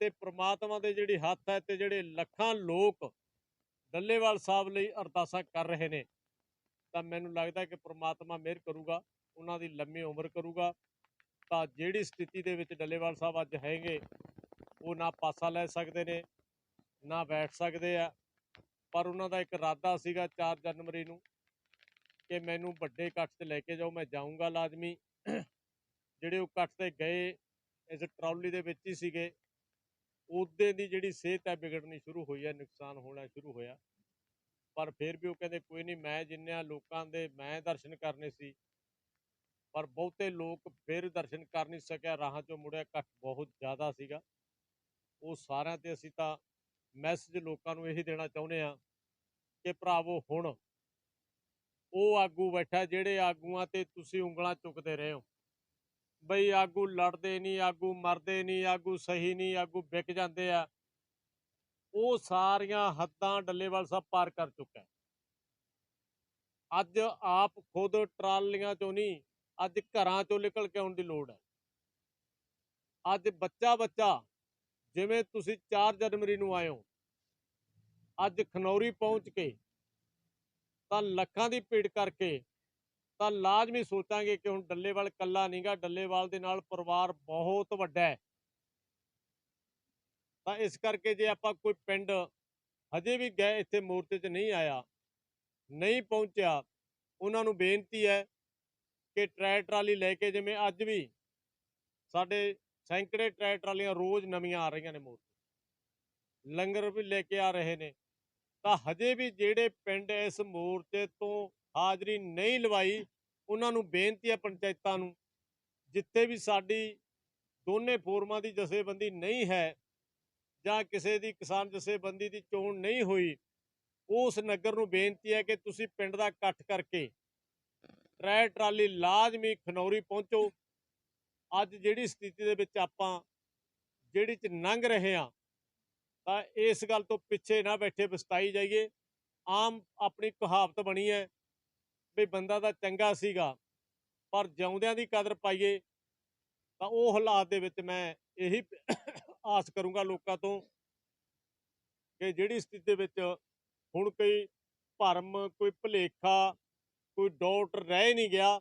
ਤੇ ਪ੍ਰਮਾਤਮਾ ਦੇ ਜਿਹੜੀ ਹੱਥ ਹੈ ਤੇ ਜਿਹੜੇ ਲੱਖਾਂ ਲੋਕ ਡੱਲੇਵਾਲ ਸਾਹਿਬ ਲਈ ਅਰਦਾਸਾਂ ਕਰ ਰਹੇ ਨੇ, ਤਾਂ ਮੈਨੂੰ ਲੱਗਦਾ ਕਿ ਪ੍ਰਮਾਤਮਾ ਮਿਹਰ ਕਰੂਗਾ, ਉਹਨਾਂ ਦੀ ਲੰਮੀ ਉਮਰ ਕਰੂਗਾ, ਤਾਂ ਜਿਹੜੀ ਸਥਿਤੀ ਦੇ ਵਿੱਚ ਡੱਲੇਵਾਲ ਸਾਹਿਬ ਅੱਜ ਹੈਗੇ, ਉਹ ਨਾ ਪਾਸਾ ਲੈ ਸਕਦੇ ਨੇ, ਨਾ ਬੈਠ ਸਕਦੇ ਆ, ਪਰ ਉਹਨਾਂ ਦਾ ਇੱਕ ਇਰਾਦਾ ਸੀਗਾ 4 ਜਨਵਰੀ ਨੂੰ ਕਿ ਮੈਨੂੰ ਵੱਡੇ ਇਕੱਠ ਤੇ ਲੈ ਕੇ ਜਾਓ, ਮੈਂ ਜਾਊਂਗਾ ਲਾਜ਼ਮੀ। ਜਿਹੜੇ ਉਹ ਇਕੱਠ ਤੇ ਗਏ, ਇਸ ਟਰਾਲੀ ਦੇ ਵਿੱਚ ਹੀ ਸੀਗੇ ਉਹਦੇ ਦੀ ਜਿਹੜੀ ਸਿਹਤ ਹੈ ਵਿਗੜਨੀ ਸ਼ੁਰੂ ਹੋਈ ਹੈ, ਨੁਕਸਾਨ ਹੋਣਾ ਸ਼ੁਰੂ ਹੋਇਆ। ਪਰ ਫਿਰ ਵੀ ਉਹ ਕਹਿੰਦੇ, ਕੋਈ ਨਹੀਂ, ਮੈਂ ਜਿੰਨਿਆਂ ਲੋਕਾਂ ਦੇ, ਮੈਂ ਦਰਸ਼ਨ ਕਰਨੇ ਸੀ। ਪਰ ਬਹੁਤੇ ਲੋਕ ਫਿਰ ਦਰਸ਼ਨ ਕਰ ਨਹੀਂ ਸਕਿਆ, ਰਾਹਾਂ ਚੋਂ ਮੁੜਿਆ ਘੱਟ ਬਹੁਤ ਜ਼ਿਆਦਾ ਸੀਗਾ। ਉਹ ਸਾਰਿਆਂ ਤੇ ਅਸੀਂ ਤਾਂ ਮੈਸੇਜ ਲੋਕਾਂ ਨੂੰ ਇਹੀ ਦੇਣਾ ਚਾਹੁੰਦੇ ਆ ਕਿ ਭਰਾਵੋ, ਹੁਣ ਉਹ ਆਗੂ ਬੈਠਾ, ਜਿਹੜੇ ਆਗੂਆਂ ਤੇ ਤੁਸੀਂ ਉਂਗਲਾਂ ਚੁੱਕਦੇ ਰਹੇ ਹੋ। ਬਈ ਆਗੂ ਲੜਦੇ ਨਹੀਂ ਆਗੂ ਮਰਦੇ ਨਹੀਂ ਆਗੂ ਸਹੀ ਨਹੀਂ ਆਗੂ ਵਿਕ ਜਾਂਦੇ ਆ। ਉਹ ਸਾਰੀਆਂ ਹੱਦਾਂ ਡੱਲੇਵਾਲ ਸਾਹਿਬ ਪਾਰ ਕਰ ਚੁੱਕਾ ਅੱਜ ਆਪ ਖੁਦ ਟਰਾਲੀਆਂ ਚੋਂ ਨਹੀਂ, ਅੱਜ ਘਰਾਂ ਚੋਂ ਨਿਕਲ ਕੇ ਆਉਣ ਦੀ ਲੋੜ ਹੈ। ਅੱਜ ਬੱਚਾ ਬੱਚਾ, ਜਿਵੇਂ ਤੁਸੀਂ 4 ਜਨਵਰੀ ਨੂੰ ਆਏ ਹੋ, ਅੱਜ ਖਨੌਰੀ ਪਹੁੰਚ ਕੇ, ਤਾਂ ਲੱਖਾਂ ਦੀ ਭੀੜ ਕਰਕੇ ਤਾਂ ਲਾਜ਼ਮੀ ਸੋਚਾਂਗੇ ਕਿ ਹੁਣ ਡੱਲੇਵਾਲ ਕੱਲਾ ਨਹੀਂਗਾ ਡੱਲੇਵਾਲ ਦੇ ਨਾਲ ਪਰਿਵਾਰ ਬਹੁਤ ਵੱਡਾ ਹੈ। ਤਾਂ ਇਸ ਕਰਕੇ ਜੇ ਆਪਾਂ ਕੋਈ ਪਿੰਡ ਹਜੇ ਵੀ ਗਏ, ਇੱਥੇ ਮੋਰਚੇ 'ਚ ਨਹੀਂ ਆਇਆ, ਨਹੀਂ ਪਹੁੰਚਿਆ, ਉਹਨਾਂ ਨੂੰ ਬੇਨਤੀ ਹੈ ਕਿ ਟਰੈ ਟਰਾਲੀ ਲੈ ਕੇ ਜਿਵੇਂ ਅੱਜ ਵੀ ਸਾਡੇ ਸੈਂਕੜੇ ਟਰੈ ਟਰਾਲੀਆਂ ਰੋਜ਼ ਨਵੀਆਂ ਆ ਰਹੀਆਂ ਨੇ ਮੋਰਚੇ ਲੰਗਰ ਵੀ ਲੈ ਕੇ ਆ ਰਹੇ ਨੇ। ਤਾਂ ਹਜੇ ਵੀ ਜਿਹੜੇ ਪਿੰਡ ਇਸ ਮੋਰਚੇ ਤੋਂ ਹਾਜ਼ਰੀ ਨਹੀਂ ਲਵਾਈ, ਉਹਨਾਂ ਨੂੰ ਬੇਨਤੀ ਹੈ ਪੰਚਾਇਤਾਂ ਨੂੰ, ਜਿੱਥੇ ਵੀ ਸਾਡੀ ਦੋਨੇ ਫੋਰਮਾਂ ਦੀ ਜਥੇਬੰਦੀ ਨਹੀਂ ਹੈ ਜਾਂ ਕਿਸੇ ਦੀ ਕਿਸਾਨ ਜਥੇਬੰਦੀ ਦੀ ਚੋਣ ਨਹੀਂ ਹੋਈ, ਉਸ ਨਗਰ ਨੂੰ ਬੇਨਤੀ ਹੈ ਕਿ ਤੁਸੀਂ ਪਿੰਡ ਦਾ ਇਕੱਠ ਕਰਕੇ ਟਰੈ ਟਰਾਲੀ ਲਾਜ਼ਮੀ ਖਨੌਰੀ ਪਹੁੰਚੋ। ਅੱਜ ਜਿਹੜੀ ਸਥਿਤੀ ਦੇ ਵਿੱਚ ਆਪਾਂ ਜਿਹੜੀ ਚ ਲੰਘ ਰਹੇ ਆ ਤਾਂ ਇਸ ਗੱਲ ਤੋਂ ਪਿੱਛੇ ਨਾ ਬੈਠੇ ਪਛਤਾਈ ਜਾਈਏ। ਆਮ ਆਪਣੀ ਕਹਾਵਤ ਬਣੀ ਹੈ ਵੀ ਬੰਦਾ ਤਾਂ ਚੰਗਾ ਸੀਗਾ, ਪਰ ਜਿਉਂਦਿਆਂ ਦੀ ਕਦਰ ਪਾਈਏ, ਤਾਂ ਉਹ ਹਾਲਾਤ ਦੇ ਵਿੱਚ ਮੈਂ ਇਹੀ ਆਸ ਕਰੂੰਗਾ ਲੋਕਾਂ ਤੋਂ ਕਿ ਜਿਹੜੀ ਸਥਿਤੀ ਦੇ ਵਿੱਚ ਹੁਣ ਕੋਈ ਭਰਮ, ਕੋਈ ਭੁਲੇਖਾ, ਕੋਈ ਡਾਊਟ ਰਹਿ ਨਹੀਂ ਗਿਆ,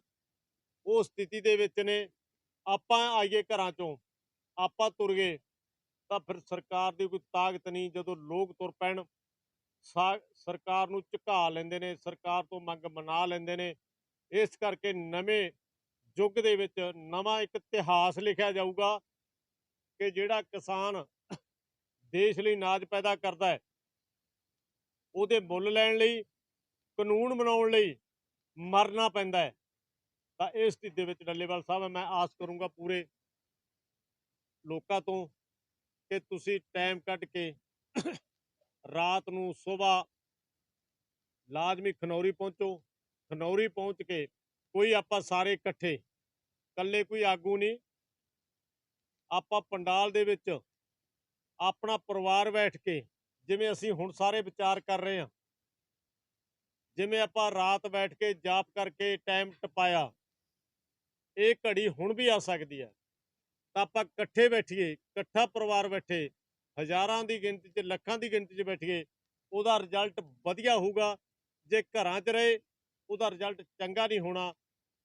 ਉਹ ਸਥਿਤੀ ਦੇ ਵਿੱਚ ਨੇ, ਆਪਾਂ ਆਈਏ ਘਰਾਂ ਚੋਂ, ਆਪਾਂ ਤੁਰ ਗਏ, ਤਾਂ ਫਿਰ ਸਰਕਾਰ ਦੀ ਕੋਈ ਤਾਕਤ ਨਹੀਂ ਜਦੋਂ ਲੋਕ ਤੁਰ ਪੈਣ। ਸਰਕਾਰ ਨੂੰ ਝੁਕਾ ਲੈਂਦੇ ਨੇ, ਸਰਕਾਰ ਤੋਂ ਮੰਗ ਮਨਾ ਲੈਂਦੇ ਨੇ। ਇਸ ਕਰਕੇ ਨਵੇਂ ਯੁੱਗ ਦੇ ਵਿੱਚ ਨਵਾਂ ਇੱਕ ਇਤਿਹਾਸ ਲਿਖਿਆ ਜਾਊਗਾ ਕਿ ਜਿਹੜਾ ਕਿਸਾਨ ਦੇਸ਼ ਲਈ ਨਾਜ ਪੈਦਾ ਕਰਦਾ ਹੈ, ਉਹਦੇ ਮੁੱਲ ਲੈਣ ਲਈ, ਕਾਨੂੰਨ ਬਣਾਉਣ ਲਈ ਮਰਨਾ ਪੈਂਦਾ ਹੈ। ਤਾਂ ਇਸ ਸਥਿਤੀ ਦੇ ਵਿੱਚ ਡੱਲੇਵਾਲ ਸਾਹਿਬ, ਮੈਂ ਆਸ ਕਰੂੰਗਾ ਪੂਰੇ ਲੋਕਾਂ ਤੋਂ ਕਿ ਤੁਸੀਂ ਟਾਈਮ ਕੱਢ ਕੇ ਰਾਤ ਨੂੰ ਸਵੇਰ ਲਾਜ਼ਮੀ ਖਨੌਰੀ ਪਹੁੰਚੋ। ਖਨੌਰੀ ਪਹੁੰਚ ਕੇ ਕੋਈ ਆਪਾਂ ਸਾਰੇ ਇਕੱਠੇ, ਇਕੱਲੇ ਕੋਈ ਆਗੂ ਨਹੀਂ। ਆਪਾਂ ਪੰਡਾਲ ਦੇ ਵਿੱਚ ਆਪਣਾ ਪਰਿਵਾਰ ਬੈਠ ਕੇ, ਜਿਵੇਂ ਅਸੀਂ ਹੁਣ ਸਾਰੇ ਵਿਚਾਰ ਕਰ ਰਹੇ ਹਾਂ। ਜਿਵੇਂ ਆਪਾਂ ਰਾਤ ਬੈਠ ਕੇ ਜਾਪ ਕਰਕੇ ਟਾਈਮ ਟਪਾਇਆ, ਇਹ ਘੜੀ ਹੁਣ ਵੀ ਆ ਸਕਦੀ ਹੈ। ਤਾਂ ਆਪਾਂ ਇਕੱਠੇ ਬੈਠੀਏ, ਇਕੱਠਾ ਪਰਿਵਾਰ ਬੈਠੇ ਹਜ਼ਾਰਾਂ ਦੀ ਗਿਣਤੀ 'ਚ, ਲੱਖਾਂ ਦੀ ਗਿਣਤੀ 'ਚ ਬੈਠੀਏ ਉਹਦਾ ਰਿਜ਼ਲਟ ਵਧੀਆ ਹੋਊਗਾ। ਜੇ ਘਰਾਂ 'ਚ ਰਹੇ, ਉਹਦਾ ਰਿਜ਼ਲਟ ਚੰਗਾ ਨਹੀਂ ਹੋਣਾ,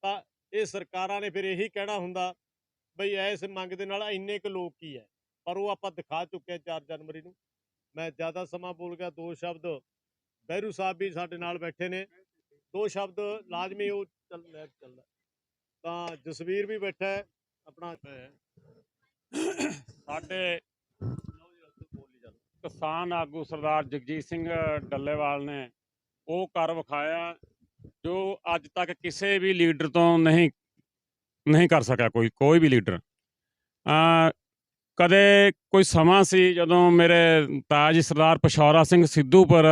ਤਾਂ ਇਹ ਸਰਕਾਰਾਂ ਨੇ ਫਿਰ ਇਹੀ ਕਹਿਣਾ ਹੁੰਦਾ ਬਈ ਇਸ ਮੰਗ ਦੇ ਨਾਲ ਇੰਨੇ ਕੁ ਲੋਕ ਕੀ ਹੈ? ਪਰ ਉਹ ਆਪਾਂ ਦਿਖਾ ਚੁੱਕੇ ਹਾਂ 4 ਜਨਵਰੀ ਨੂੰ। ਮੈਂ ਜ਼ਿਆਦਾ ਸਮਾਂ ਬੋਲ ਗਿਆ। ਦੋ ਸ਼ਬਦ ਬਹਿਰੂ ਸਾਹਿਬ ਵੀ ਸਾਡੇ ਨਾਲ ਬੈਠੇ ਨੇ। ਦੋ ਸ਼ਬਦ ਲਾਜ਼ਮੀ ਉਹ ਚੱਲ ਲੈ ਚੱਲਦਾ। ਤਾਂ ਜਸਵੀਰ ਵੀ ਬੈਠਾ ਆਪਣਾ ਸਾਡੇ ਕਿਸਾਨ ਆਗੂ ਸਰਦਾਰ ਜਗਜੀਤ ਸਿੰਘ ਡੱਲੇਵਾਲ ਨੇ ਉਹ ਕਰ ਵਿਖਾਇਆ ਜੋ ਅੱਜ ਤੱਕ ਕਿਸੇ ਵੀ ਲੀਡਰ ਤੋਂ ਨਹੀਂ ਨਹੀਂ ਕਰ ਸਕਿਆ ਕੋਈ ਕੋਈ ਵੀ ਲੀਡਰ। ਆ ਕਦੇ ਕੋਈ ਸਮਾਂ ਸੀ ਜਦੋਂ ਮੇਰੇ ਤਾਜ ਸਰਦਾਰ ਪਸ਼ੌਰਾ ਸਿੰਘ ਸਿੱਧੂਪੁਰ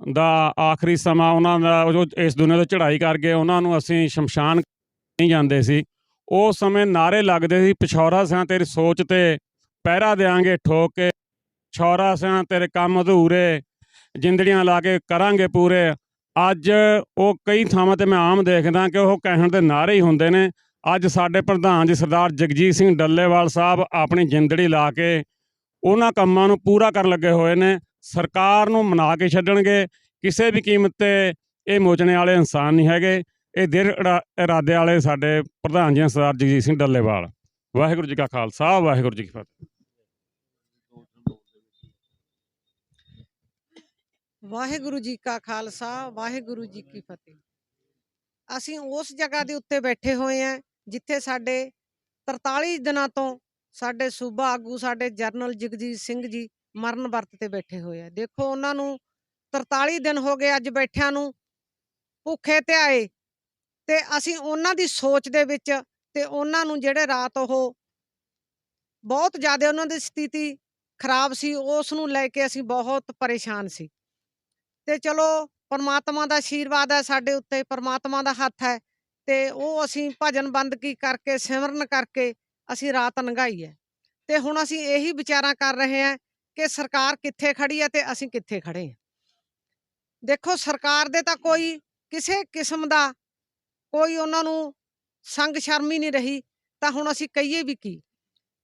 ਦਾ ਆਖਰੀ ਸਮਾਂ ਉਹਨਾਂ ਦਾ, ਉਹ ਇਸ ਦੁਨੀਆ ਤੋਂ ਚੜ੍ਹਾਈ ਕਰ ਗਏ ਉਹਨਾਂ ਨੂੰ ਅਸੀਂ ਸ਼ਮਸ਼ਾਨ ਨਹੀਂ ਜਾਂਦੇ ਸੀ ਉਸ ਸਮੇਂ ਨਾਰੇ ਲੱਗਦੇ ਸੀ, ਪਿਛੌਰਾ ਸਿਆਂ ਤੇਰੀ ਸੋਚ ਤੇ ਪਹਿਰਾ ਦੇਾਂਗੇ ਠੋਕ ਕੇ ਛੋਰਾ ਸਿਆਂ ਤੇਰੇ ਕੰਮ ਅਧੂਰੇ, ਜਿੰਦੜੀਆਂ ਲਾ ਕੇ ਕਰਾਂਗੇ ਪੂਰੇ। ਅੱਜ ਉਹ ਕਈ ਥਾਵਾਂ ਤੇ ਮੈਂ ਆਮ ਦੇਖਦਾ ਕਿ ਉਹ ਕਹਿਣ ਦੇ ਨਾਰੇ ਹੀ ਹੁੰਦੇ ਨੇ। ਅੱਜ ਸਾਡੇ ਪ੍ਰਧਾਨ ਜੀ ਸਰਦਾਰ ਜਗਜੀਤ ਸਿੰਘ ਡੱਲੇਵਾਲ ਸਾਹਿਬ ਆਪਣੀ ਜਿੰਦੜੀ ਲਾ ਕੇ ਉਹਨਾਂ ਕੰਮਾਂ ਨੂੰ ਪੂਰਾ ਕਰਨ ਲੱਗੇ ਹੋਏ ਨੇ। ਸਰਕਾਰ ਨੂੰ ਮਨਾ ਕੇ ਛੱਡਣਗੇ। ਕਿਸੇ ਵੀ ਕੀਮਤ ਤੇ ਇਹ ਮੋਚਣੇ ਵਾਲੇ ਇਨਸਾਨ ਨਹੀਂ ਹੈਗੇ। ਇਹ ਦਿਲ ਇਰਾ- ਇਰਾਦੇ ਵਾਲੇ ਸਾਡੇ ਪ੍ਰਧਾਨ ਜੀ ਸਰਦਾਰ ਜਗਜੀਤ ਸਿੰਘ ਡੱਲੇਵਾਲ। ਵਾਹਿਗੁਰੂ ਜੀ ਕਾ ਖਾਲਸਾ, ਵਾਹਿਗੁਰੂ ਜੀ ਕੀ ਫਤਿਹ। ਵਾਹਿਗੁਰੂ ਜੀ ਕਾ ਖਾਲਸਾ, ਵਾਹਿਗੁਰੂ ਜੀ ਕੀ ਫਤਿਹ। ਅਸੀਂ ਉਸ ਜਗ੍ਹਾ ਦੇ ਉੱਤੇ ਬੈਠੇ ਹੋਏ ਆਂ ਜਿੱਥੇ ਸਾਡੇ 43 ਦਿਨਾਂ ਤੋਂ ਸਾਡੇ ਸੂਬਾ ਆਗੂ, ਸਾਡੇ ਜਰਨਲ ਜਗਜੀਤ ਸਿੰਘ ਜੀ ਮਰਨ ਵਰਤ ਤੇ ਬੈਠੇ ਹੋਏ ਆ। ਦੇਖੋ, ਉਹਨਾਂ ਨੂੰ 43 ਦਿਨ ਹੋ ਗਏ ਅੱਜ ਬੈਠਿਆਂ ਨੂੰ ਭੁੱਖੇ ਤੇ ਆਏ ਤੇ ਅਸੀਂ ਉਹਨਾਂ ਦੀ ਸੋਚ ਦੇ ਵਿੱਚ ਤੇ ਉਹਨਾਂ ਨੂੰ ਜਿਹੜੇ ਰਾਤ ਉਹ ਬਹੁਤ ਜ਼ਿਆਦਾ ਉਹਨਾਂ ਦੀ ਸਥਿਤੀ ਖਰਾਬ ਸੀ, ਉਸ ਨੂੰ ਲੈ ਕੇ ਅਸੀਂ ਬਹੁਤ ਪਰੇਸ਼ਾਨ ਸੀ। ਤੇ ਚਲੋ ਪਰਮਾਤਮਾ ਦਾ ਆਸ਼ੀਰਵਾਦ ਹੈ, ਸਾਡੇ ਉੱਤੇ ਪਰਮਾਤਮਾ ਦਾ ਹੱਥ ਹੈ ਤੇ ਉਹ ਅਸੀਂ ਭਜਨ ਬੰਦਗੀ ਕਰਕੇ, ਸਿਮਰਨ ਕਰਕੇ ਅਸੀਂ ਰਾਤ ਲੰਘਾਈ ਹੈ। ਤੇ ਹੁਣ ਅਸੀਂ ਇਹੀ ਵਿਚਾਰਾਂ ਕਰ ਰਹੇ ਹਾਂ ਕਿ ਸਰਕਾਰ ਕਿੱਥੇ ਖੜੀ ਹੈ ਤੇ ਅਸੀਂ ਕਿੱਥੇ ਖੜੇ ਹਾਂ। ਦੇਖੋ ਸਰਕਾਰ ਦੇ ਤਾਂ ਕੋਈ ਕਿਸੇ ਕਿਸਮ ਦਾ ਕੋਈ ਉਹਨਾਂ ਨੂੰ ਸੰਗ ਸ਼ਰਮੀ ਨਹੀਂ ਰਹੀ, ਤਾਂ ਹੁਣ ਅਸੀਂ ਕਹੀਏ ਵੀ ਕੀ?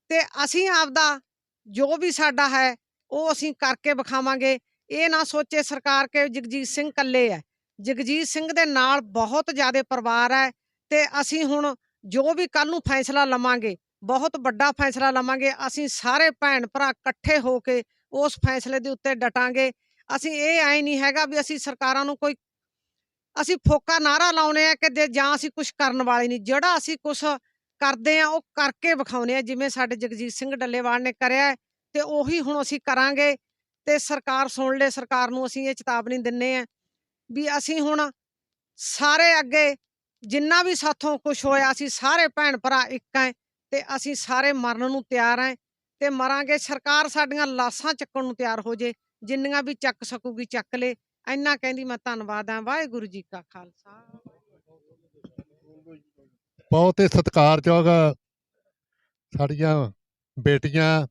ਤੇ ਅਸੀਂ ਆਪਦਾ ਜੋ ਵੀ ਸਾਡਾ ਹੈ ਉਹ ਅਸੀਂ ਕਰਕੇ ਵਿਖਾਵਾਂਗੇ ਇਹ ਨਾ ਸੋਚੇ ਸਰਕਾਰ ਕਿ ਜਗਜੀਤ ਸਿੰਘ ਕੱਲੇ ਹੈ ਜਗਜੀਤ ਸਿੰਘ ਦੇ ਨਾਲ ਬਹੁਤ ਜ਼ਿਆਦਾ ਪਰਿਵਾਰ ਹੈ ਤੇ ਅਸੀਂ ਹੁਣ ਜੋ ਵੀ ਕੱਲ ਨੂੰ ਫੈਸਲਾ ਲਵਾਂਗੇ ਬਹੁਤ ਵੱਡਾ ਫੈਸਲਾ ਲਵਾਂਗੇ ਅਸੀਂ ਸਾਰੇ ਭੈਣ ਭਰਾ ਇਕੱਠੇ ਹੋ ਕੇ ਉਸ ਫੈਸਲੇ ਦੇ ਉੱਤੇ ਡਟਾਂਗੇ। ਅਸੀਂ ਇਹ ਐ ਨਹੀਂ ਹੈਗਾ ਵੀ ਅਸੀਂ ਸਰਕਾਰਾਂ ਨੂੰ ਕੋਈ ਅਸੀਂ ਫੋਕਾ ਨਾਰਾ ਲਾਉਨੇ ਆ ਕਿ ਜੇ ਜਾਂ ਅਸੀਂ ਕੁਝ ਕਰਨ ਵਾਲੇ ਨਹੀਂ। ਜਿਹੜਾ ਅਸੀਂ ਕੁਝ ਕਰਦੇ ਆ ਉਹ ਕਰਕੇ ਵਿਖਾਉਨੇ ਆ ਜਿਵੇਂ ਸਾਡੇ ਜਗਜੀਤ ਸਿੰਘ ਡੱਲੇਵਾਲ ਨੇ ਕਰਿਆ ਹੈ, ਤੇ ਉਹੀ ਹੁਣ ਅਸੀਂ ਕਰਾਂਗੇ। ਤੇ ਸਰਕਾਰ ਸੁਣ ਲੈ, ਸਰਕਾਰ ਨੂੰ ਅਸੀਂ ਇਹ ਚੇਤਾਵਨੀ ਦਿੰਨੇ ਆ ਵੀ ਅਸੀਂ ਹੁਣ ਸਾਰੇ ਅੱਗੇ ਜਿੰਨਾ ਵੀ ਸਾਥੋਂ ਕੁਝ ਹੋਇਆ, ਅਸੀਂ ਸਾਰੇ ਭੈਣ ਭਰਾ ਇੱਕ ਐ ਤੇ ਅਸੀਂ ਸਾਰੇ ਮਰਨ ਨੂੰ ਤਿਆਰ ਐ ਤੇ ਮਰਾਂਗੇ। ਸਰਕਾਰ ਸਾਡੀਆਂ ਲਾਸ਼ਾਂ ਚੱਕਣ ਨੂੰ ਤਿਆਰ ਹੋ ਜੇ, ਜਿੰਨੀਆਂ ਵੀ ਚੱਕ ਸਕੂਗੀ ਚੱਕ ਲੇ। ਇੰਨਾ ਕਹਿੰਦੀ ਮੈਂ ਧੰਨਵਾਦ ਆ। ਵਾਹਿਗੁਰੂ ਜੀ ਕਾ ਖਾਲਸਾ। ਬਹੁਤ ਹੀ ਸਤਿਕਾਰਯੋਗ ਸਾਡੀਆਂ ਬੇਟੀਆਂ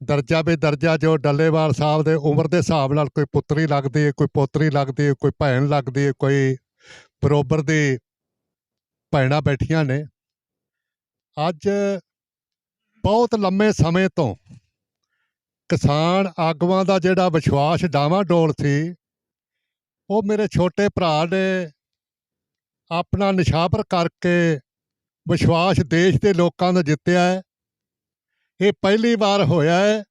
ਦਰਜਾ ਬੇ ਦਰਜਾ ਜੋ ਡੱਲੇਵਾਲ ਸਾਹਿਬ ਦੇ ਉਮਰ ਦੇ ਹਿਸਾਬ ਨਾਲ ਕੋਈ ਪੁੱਤਰੀ ਲੱਗਦੀ ਹੈ, ਕੋਈ ਪੋਤਰੀ ਲੱਗਦੀ ਹੈ, ਕੋਈ ਭੈਣ ਲੱਗਦੀ ਹੈ, ਕੋਈ ਬਰੋਬਰ ਦੀ ਭੈਣਾਂ ਬੈਠੀਆਂ ਨੇ। ਅੱਜ ਬਹੁਤ ਲੰਮੇ ਸਮੇਂ ਤੋਂ ਕਿਸਾਨ ਆਗੂਆਂ ਦਾ ਜਿਹੜਾ ਵਿਸ਼ਵਾਸ ਡਾਵਾਂਡੋਲ ਸੀ, ਉਹ ਮੇਰੇ ਛੋਟੇ ਭਰਾ ਨੇ ਆਪਣਾ ਨਿਸ਼ਾਵਰ ਕਰਕੇ ਵਿਸ਼ਵਾਸ ਦੇਸ਼ ਦੇ ਲੋਕਾਂ ਦਾ ਜਿੱਤਿਆ ਹੈ। ਇਹ ਪਹਿਲੀ ਵਾਰ ਹੋਇਆ ਹੈ।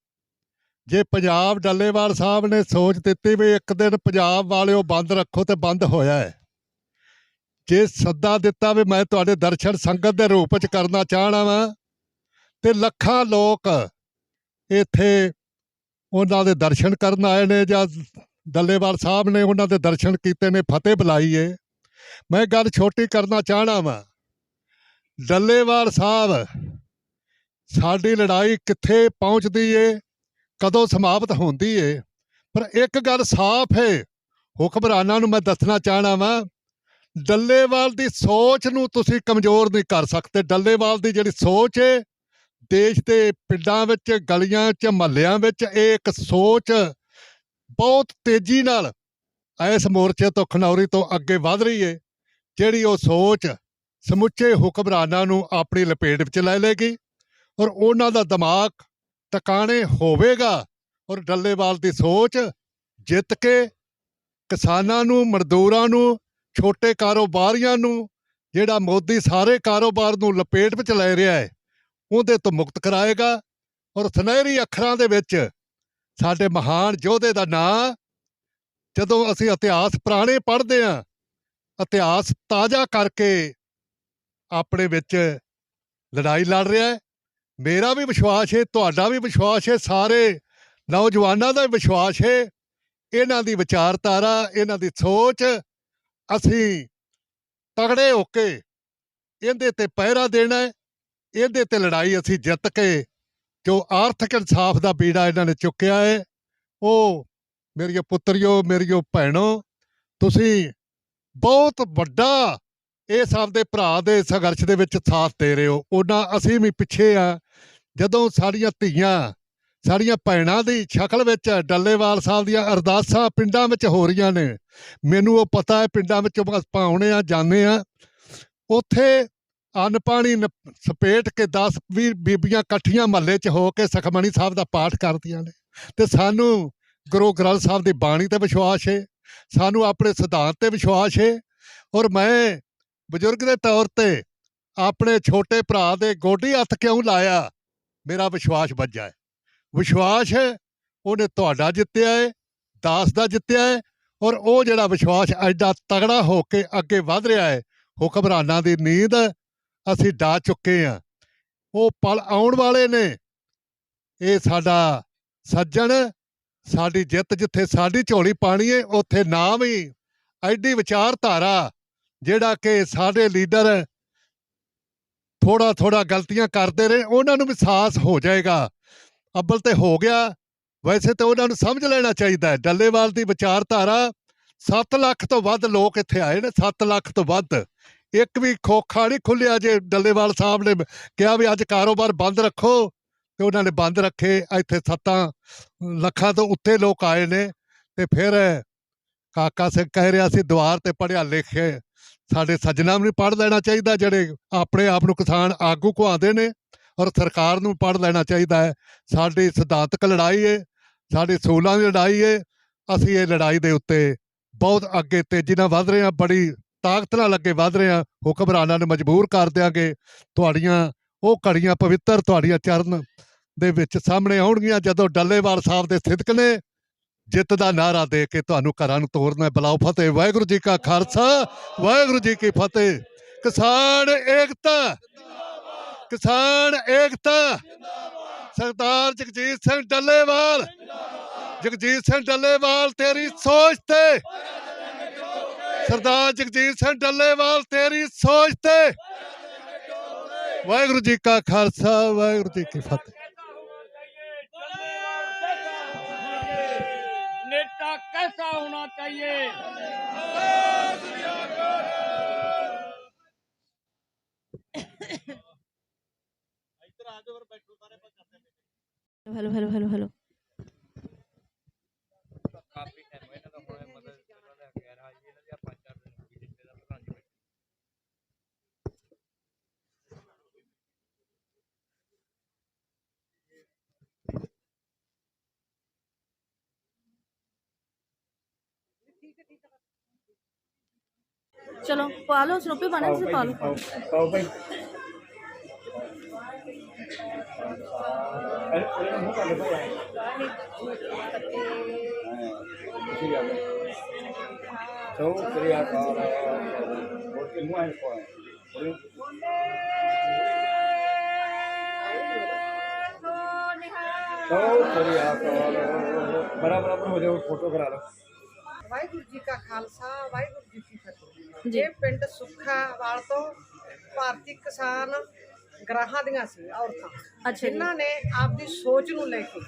ਜੇ ਪੰਜਾਬ ਡੱਲੇਵਾਲ ਸਾਹਿਬ ਨੇ ਸੋਚ ਦਿੱਤੀ ਵੀ ਇੱਕ ਦਿਨ ਪੰਜਾਬ ਵਾਲਿਓ ਬੰਦ ਰੱਖੋ ਤੇ ਬੰਦ ਹੋਇਆ ਹੈ। ਜੇ ਸੱਦਾ ਦਿੱਤਾ ਵੀ ਮੈਂ ਤੁਹਾਡੇ ਦਰਸ਼ਨ ਸੰਗਤ ਦੇ ਰੂਪ ਵਿੱਚ ਕਰਨਾ ਚਾਹਣਾ ਵਾਂ, ਤੇ ਲੱਖਾਂ ਲੋਕ ਇੱਥੇ ਉਹਨਾਂ ਦੇ ਦਰਸ਼ਨ ਕਰਨ ਆਏ ਨੇ ਜਾਂ ਡੱਲੇਵਾਲ ਸਾਹਿਬ ਨੇ ਉਹਨਾਂ ਦੇ ਦਰਸ਼ਨ ਕੀਤੇ ਨੇ, ਫਤਿਹ ਬੁਲਾਈ ਏ। ਮੈਂ ਗੱਲ ਛੋਟੀ ਕਰਨਾ ਚਾਹਣਾ ਵਾਂ। ਡੱਲੇਵਾਲ ਸਾਹਿਬ ਸਾਡੀ ਲੜਾਈ ਕਿੱਥੇ ਪਹੁੰਚਦੀ ਏ, ਕਦੋਂ ਸਮਾਪਤ ਹੁੰਦੀ ਏ? ਪਰ ਇੱਕ ਗੱਲ ਸਾਫ਼ ਏ, ਹੁਕਮਰਾਨਾਂ ਨੂੰ ਮੈਂ ਦੱਸਣਾ ਚਾਹਣਾ ਵਾਂ, ਡੱਲੇਵਾਲ ਦੀ ਸੋਚ ਨੂੰ ਤੁਸੀਂ ਕਮਜ਼ੋਰ ਨਹੀਂ ਕਰ ਸਕਦੇ। ਡੱਲੇਵਾਲ ਦੀ ਜਿਹੜੀ ਸੋਚ ਏ, ਦੇਸ਼ ਦੇ ਪਿੰਡਾਂ ਵਿੱਚ, ਗਲੀਆਂ 'ਚ, ਮਹੱਲਿਆਂ ਵਿੱਚ ਇਹ ਇੱਕ ਸੋਚ ਬਹੁਤ ਤੇਜ਼ੀ ਨਾਲ ਇਸ ਮੋਰਚੇ ਤੋਂ ਖਨੌਰੀ ਤੋਂ ਅੱਗੇ ਵਧ ਰਹੀ ਏ, ਜਿਹੜੀ ਉਹ ਸੋਚ ਸਮੁੱਚੇ ਹੁਕਮਰਾਨਾਂ ਨੂੰ ਆਪਣੀ ਲਪੇਟ ਵਿੱਚ ਲੈ ਲੇਗੀ ਔਰ ਉਹਨਾਂ ਦਾ ਦਿਮਾਗ ਟਿਕਾਣੇ ਹੋਵੇਗਾ ਔਰ ਡੱਲੇਵਾਲ ਦੀ ਸੋਚ ਜਿੱਤ ਕੇ ਕਿਸਾਨਾਂ ਨੂੰ, ਮਜ਼ਦੂਰਾਂ ਨੂੰ, ਛੋਟੇ ਕਾਰੋਬਾਰੀਆਂ ਨੂੰ, ਜਿਹੜਾ ਮੋਦੀ ਸਾਰੇ ਕਾਰੋਬਾਰ ਨੂੰ ਲਪੇਟ ਵਿੱਚ ਲੈ ਰਿਹਾ ਹੈ, ਉਹਦੇ ਤੋਂ ਮੁਕਤ ਕਰਾਏਗਾ ਔਰ ਸੁਨਹਿਰੀ ਅੱਖਰਾਂ ਦੇ ਵਿੱਚ ਸਾਡੇ ਮਹਾਨ ਯੋਧੇ ਦਾ ਨਾਂ, ਜਦੋਂ ਅਸੀਂ ਇਤਿਹਾਸ ਪੁਰਾਣੇ ਪੜ੍ਹਦੇ ਹਾਂ, ਇਤਿਹਾਸ ਤਾਜ਼ਾ ਕਰਕੇ ਆਪਣੇ ਵਿੱਚ ਲੜਾਈ ਲੜ ਰਿਹਾ ਹੈ ਮੇਰਾ ਵੀ ਵਿਸ਼ਵਾਸ ਹੈ ਤੁਹਾਡਾ ਵੀ ਵਿਸ਼ਵਾਸ ਹੈ ਸਾਰੇ ਨੌਜਵਾਨਾਂ ਦਾ ਵੀ ਵਿਸ਼ਵਾਸ ਹੈ ਇਹਨਾਂ ਦੀ ਵਿਚਾਰਧਾਰਾ, ਇਹਨਾਂ ਦੀ ਸੋਚ, ਅਸੀਂ ਤਗੜੇ ਹੋ ਕੇ ਇਹਦੇ ਤੇ ਪਹਿਰਾ ਦੇਣਾ ਹੈ ਇਹਦੇ ਤੇ ਲੜਾਈ ਅਸੀਂ ਜਿੱਤ ਕੇ ਜੋ ਆਰਥਿਕ ਇਨਸਾਫ ਦਾ ਬੀੜਾ ਇਹਨਾਂ ਨੇ ਚੁੱਕਿਆ ਹੈ ਉਹ ਮੇਰੀਓ ਪੁੱਤਰਿਓ ਮੇਰੀਓ ਭੈਣੋ, ਤੁਸੀਂ ਬਹੁਤ ਵੱਡਾ ਇਹ ਇਸ ਦੇ ਭਰਾ ਦੇ ਸੰਘਰਸ਼ ਦੇ ਵਿੱਚ ਸਾਥ ਦੇ ਰਹੇ ਹੋ। ਉਹਨਾਂ ਅਸੀਂ ਵੀ ਪਿੱਛੇ ਆ। ਜਦੋਂ ਸਾਡੀਆਂ ਧੀਆਂ, ਸਾਡੀਆਂ ਭੈਣਾਂ ਦੀ ਸ਼ਕਲ ਵਿੱਚ ਡੱਲੇਵਾਲ ਸਾਹਿਬ ਦੀਆਂ ਅਰਦਾਸਾਂ ਪਿੰਡਾਂ ਵਿੱਚ ਹੋ ਰਹੀਆਂ ਨੇ, ਮੈਨੂੰ ਉਹ ਪਤਾ ਹੈ, ਪਿੰਡਾਂ ਵਿੱਚ ਆਪਾਂ ਆਉਣੇ ਆ, ਜਾਂਦੇ ਆ। ਉੱਥੇ ਅੰਨ ਪਾਣੀ ਨਪ- ਸਪੇਟ ਕੇ 10 20 ਬੀਬੀਆਂ ਇਕੱਠੀਆਂ ਮਹੱਲੇ 'ਚ ਹੋ ਕੇ ਸਖਮਣੀ ਸਾਹਿਬ ਦਾ ਪਾਠ ਕਰਦੀਆਂ ਨੇ। ਤੇ ਸਾਨੂੰ ਗੁਰੂ ਗ੍ਰੰਥ ਸਾਹਿਬ ਦੀ ਬਾਣੀ ਤੇ ਵਿਸ਼ਵਾਸ ਹੈ ਸਾਨੂੰ ਆਪਣੇ ਸਿਧਾਂਤ ਤੇ ਵਿਸ਼ਵਾਸ ਹੈ ਔਰ ਮੈਂ ਬਜ਼ੁਰਗ ਦੇ ਤੌਰ ਤੇ ਆਪਣੇ ਛੋਟੇ ਭਰਾ ਦੇ ਗੋਡੀ ਹੱਥ ਕਿਉਂ ਲਾਇਆ? ਮੇਰਾ ਵਿਸ਼ਵਾਸ ਵੱਜਾ ਹੈ। ਵਿਸ਼ਵਾਸ ਹੈ, ਉਹਨੇ ਤੁਹਾਡਾ ਜਿੱਤਿਆ ਹੈ, ਦਾਸ ਦਾ ਜਿੱਤਿਆ ਹੈ ਔਰ ਉਹ ਜਿਹੜਾ ਵਿਸ਼ਵਾਸ ਐਡਾ ਤਗੜਾ ਹੋ ਕੇ ਅੱਗੇ ਵਧ ਰਿਹਾ ਹੈ ਹੁਕਮਰਾਨਾਂ ਦੀ ਨੀਂਦ ਅਸੀਂ ਡਾ ਚੁੱਕੇ ਹਾਂ। ਉਹ ਪਲ ਆਉਣ ਵਾਲੇ ਨੇ। ਇਹ ਸਾਡਾ ਸੱਜਣ, ਸਾਡੀ ਜਿੱਤ ਜਿੱਥੇ ਸਾਡੀ ਝੋਲੀ ਪਾਣੀ ਹੈ ਉੱਥੇ ਨਾਮ ਹੀ ਐਡੀ ਵਿਚਾਰਧਾਰਾ ਜਿਹੜਾ ਕਿ ਸਾਡੇ ਲੀਡਰ ਥੋੜਾ ਥੋੜਾ ਗਲਤੀਆਂ ਕਰਦੇ ਰਹੇ ਉਹਨਾਂ ਨੂੰ ਵੀ ਸਾਹਸ ਹੋ ਜਾਏਗਾ। ਅੱਬਲ ਤੇ ਹੋ ਗਿਆ। ਵੈਸੇ ਤਾਂ ਉਹਨਾਂ ਨੂੰ ਸਮਝ ਲੈਣਾ ਚਾਹੀਦਾ ਹੈ। ਡੱਲੇਵਾਲ ਦੀ ਵਿਚਾਰਧਾਰਾ 7 ਲੱਖ ਤੋਂ ਵੱਧ ਲੋਕ ਇੱਥੇ ਆਏ ਨੇ 7 ਲੱਖ ਤੋਂ ਵੱਧ। ਇੱਕ ਵੀ ਖੋਖਾ ਨਹੀਂ ਖੁੱਲਿਆ ਜੇ ਡੱਲੇਵਾਲ ਸਾਹਿਬ ਨੇ ਕਿਹਾ ਵੀ ਅੱਜ ਕਾਰੋਬਾਰ ਬੰਦ ਰੱਖੋ। ਤੇ ਉਹਨਾਂ ਨੇ ਬੰਦ ਰੱਖੇ। ਇੱਥੇ 7 ਲੱਖਾਂ ਤੋਂ ਉੱਤੇ ਲੋਕ ਆਏ ਨੇ। ਤੇ ਫਿਰ ਕਾਕਾ ਸਿੰਘ ਕਹਿ ਰਿਹਾ ਸੀ, ਦੁਆਰ ਤੇ ਪੜਿਆ ਲਿਖੇ ਸਾਡੇ ਸੱਜਣਾ ਨੂੰ ਵੀ ਪੜ੍ਹ ਲੈਣਾ ਚਾਹੀਦਾ, ਜਿਹੜੇ ਆਪਣੇ ਆਪ ਨੂੰ ਕਿਸਾਨ ਆਗੂ ਕਹਾਉਂਦੇ ਨੇ ਔਰ ਸਰਕਾਰ ਨੂੰ ਪੜ੍ਹ ਲੈਣਾ ਚਾਹੀਦਾ ਹੈ। ਸਾਡੀ ਸਿਧਾਂਤਕ ਲੜਾਈ ਹੈ ਸਾਡੀ ਸੂਲਾਂ ਦੀ ਲੜਾਈ ਹੈ ਅਸੀਂ ਇਹ ਲੜਾਈ ਦੇ ਉੱਤੇ ਬਹੁਤ ਅੱਗੇ ਤੇਜ਼ੀ ਨਾਲ ਵਧ ਰਹੇ ਹਾਂ ਬੜੀ ਤਾਕਤ ਨਾਲ ਅੱਗੇ ਵਧ ਰਹੇ ਹਾਂ ਹੁਕਮਰਾਨਾਂ ਨੂੰ ਮਜਬੂਰ ਕਰ ਦਿਆਂਗੇ। ਤੁਹਾਡੀਆਂ, ਉਹ ਘੜੀਆਂ ਪਵਿੱਤਰ, ਤੁਹਾਡੀਆਂ ਚਰਨ ਦੇ ਵਿੱਚ ਸਾਹਮਣੇ ਆਉਣਗੀਆਂ, ਜਦੋਂ ਡੱਲੇਵਾਲ ਸਾਹਿਬ ਦੇ ਸਿਦਕ ਨੇ ਜਿੱਤ ਦਾ ਨਾਰਾ ਦੇ ਕੇ ਤੁਹਾਨੂੰ ਘਰਾਂ ਨੂੰ ਤੋਰਨਾ ਹੈ। ਫਤਿਹ। ਵਾਹਿਗੁਰੂ ਜੀ ਕਾ ਖਾਲਸਾ, ਵਾਹਿਗੁਰੂ ਜੀ ਕੀ ਫਤਿਹ। ਕਿਸਾਨ ਏਕਤਾ ਕਿਸਾਨ ਏਕਤਾ। ਸਰਦਾਰ ਜਗਜੀਤ ਸਿੰਘ ਡੱਲੇਵਾਲ, ਜਗਜੀਤ ਸਿੰਘ ਡੱਲੇਵਾਲ, ਤੇਰੀ ਸੋਚ ਤੇ। ਸਰਦਾਰ ਜਗਜੀਤ ਸਿੰਘ ਡੱਲੇਵਾਲ, ਤੇਰੀ ਸੋਚ ਤੇ। ਵਾਹਿਗੁਰੂ ਜੀ ਕਾ ਖਾਲਸਾ, ਵਾਹਿਗੁਰੂ ਜੀ ਕੀ ਫਤਿਹ। नेता कैसा होना चाहिए हेलो हेलो हेलो हेलो ਚਲੋ ਪਾ ਲਓ ਸਰੋਪੇ ਪਾਣਾ ਤੁਸੀਂ ਪਾ ਲਓ। ਪਾਓ ਪਾਓ। ਭਾਈ। ਅਰੇ ਉਹਨੇ ਮੂੰਹ ਕਰ ਲਿਆ ਠੀਕ ਹੈ ਸੋ ਕਰਿਆ ਕਾਲ ਹੋਰ ਕਿ ਮੂੰਹ ਹੈ ਕੋਲ ਸੋ ਕਰਿਆ ਬੜਾ ਬਰਾਬਰ ਹੋ ਜਾਓ ਫੋਟੋ ਕਰਾ ਲਓ। ਵਾਹਿਗੁਰੂ ਜੀ ਕਾ ਖਾਲਸਾ ਵਾਹਿਗੁਰੂ ਜੀ ਜੀ। ਇਹ ਪਿੰਡ ਸੁੱਖਾਵਾਲ ਤੋਂ ਭਾਰਤੀ ਕਿਸਾਨ ਗਰਾਹਾਂ ਦੀਆਂ ਸੀ ਔਰਤਾਂ। ਅੱਛਾ ਜੀ। ਜਿਨ੍ਹਾਂ ਨੇ ਆਪਦੀ ਸੋਚ ਨੂੰ ਲੈ ਕੇ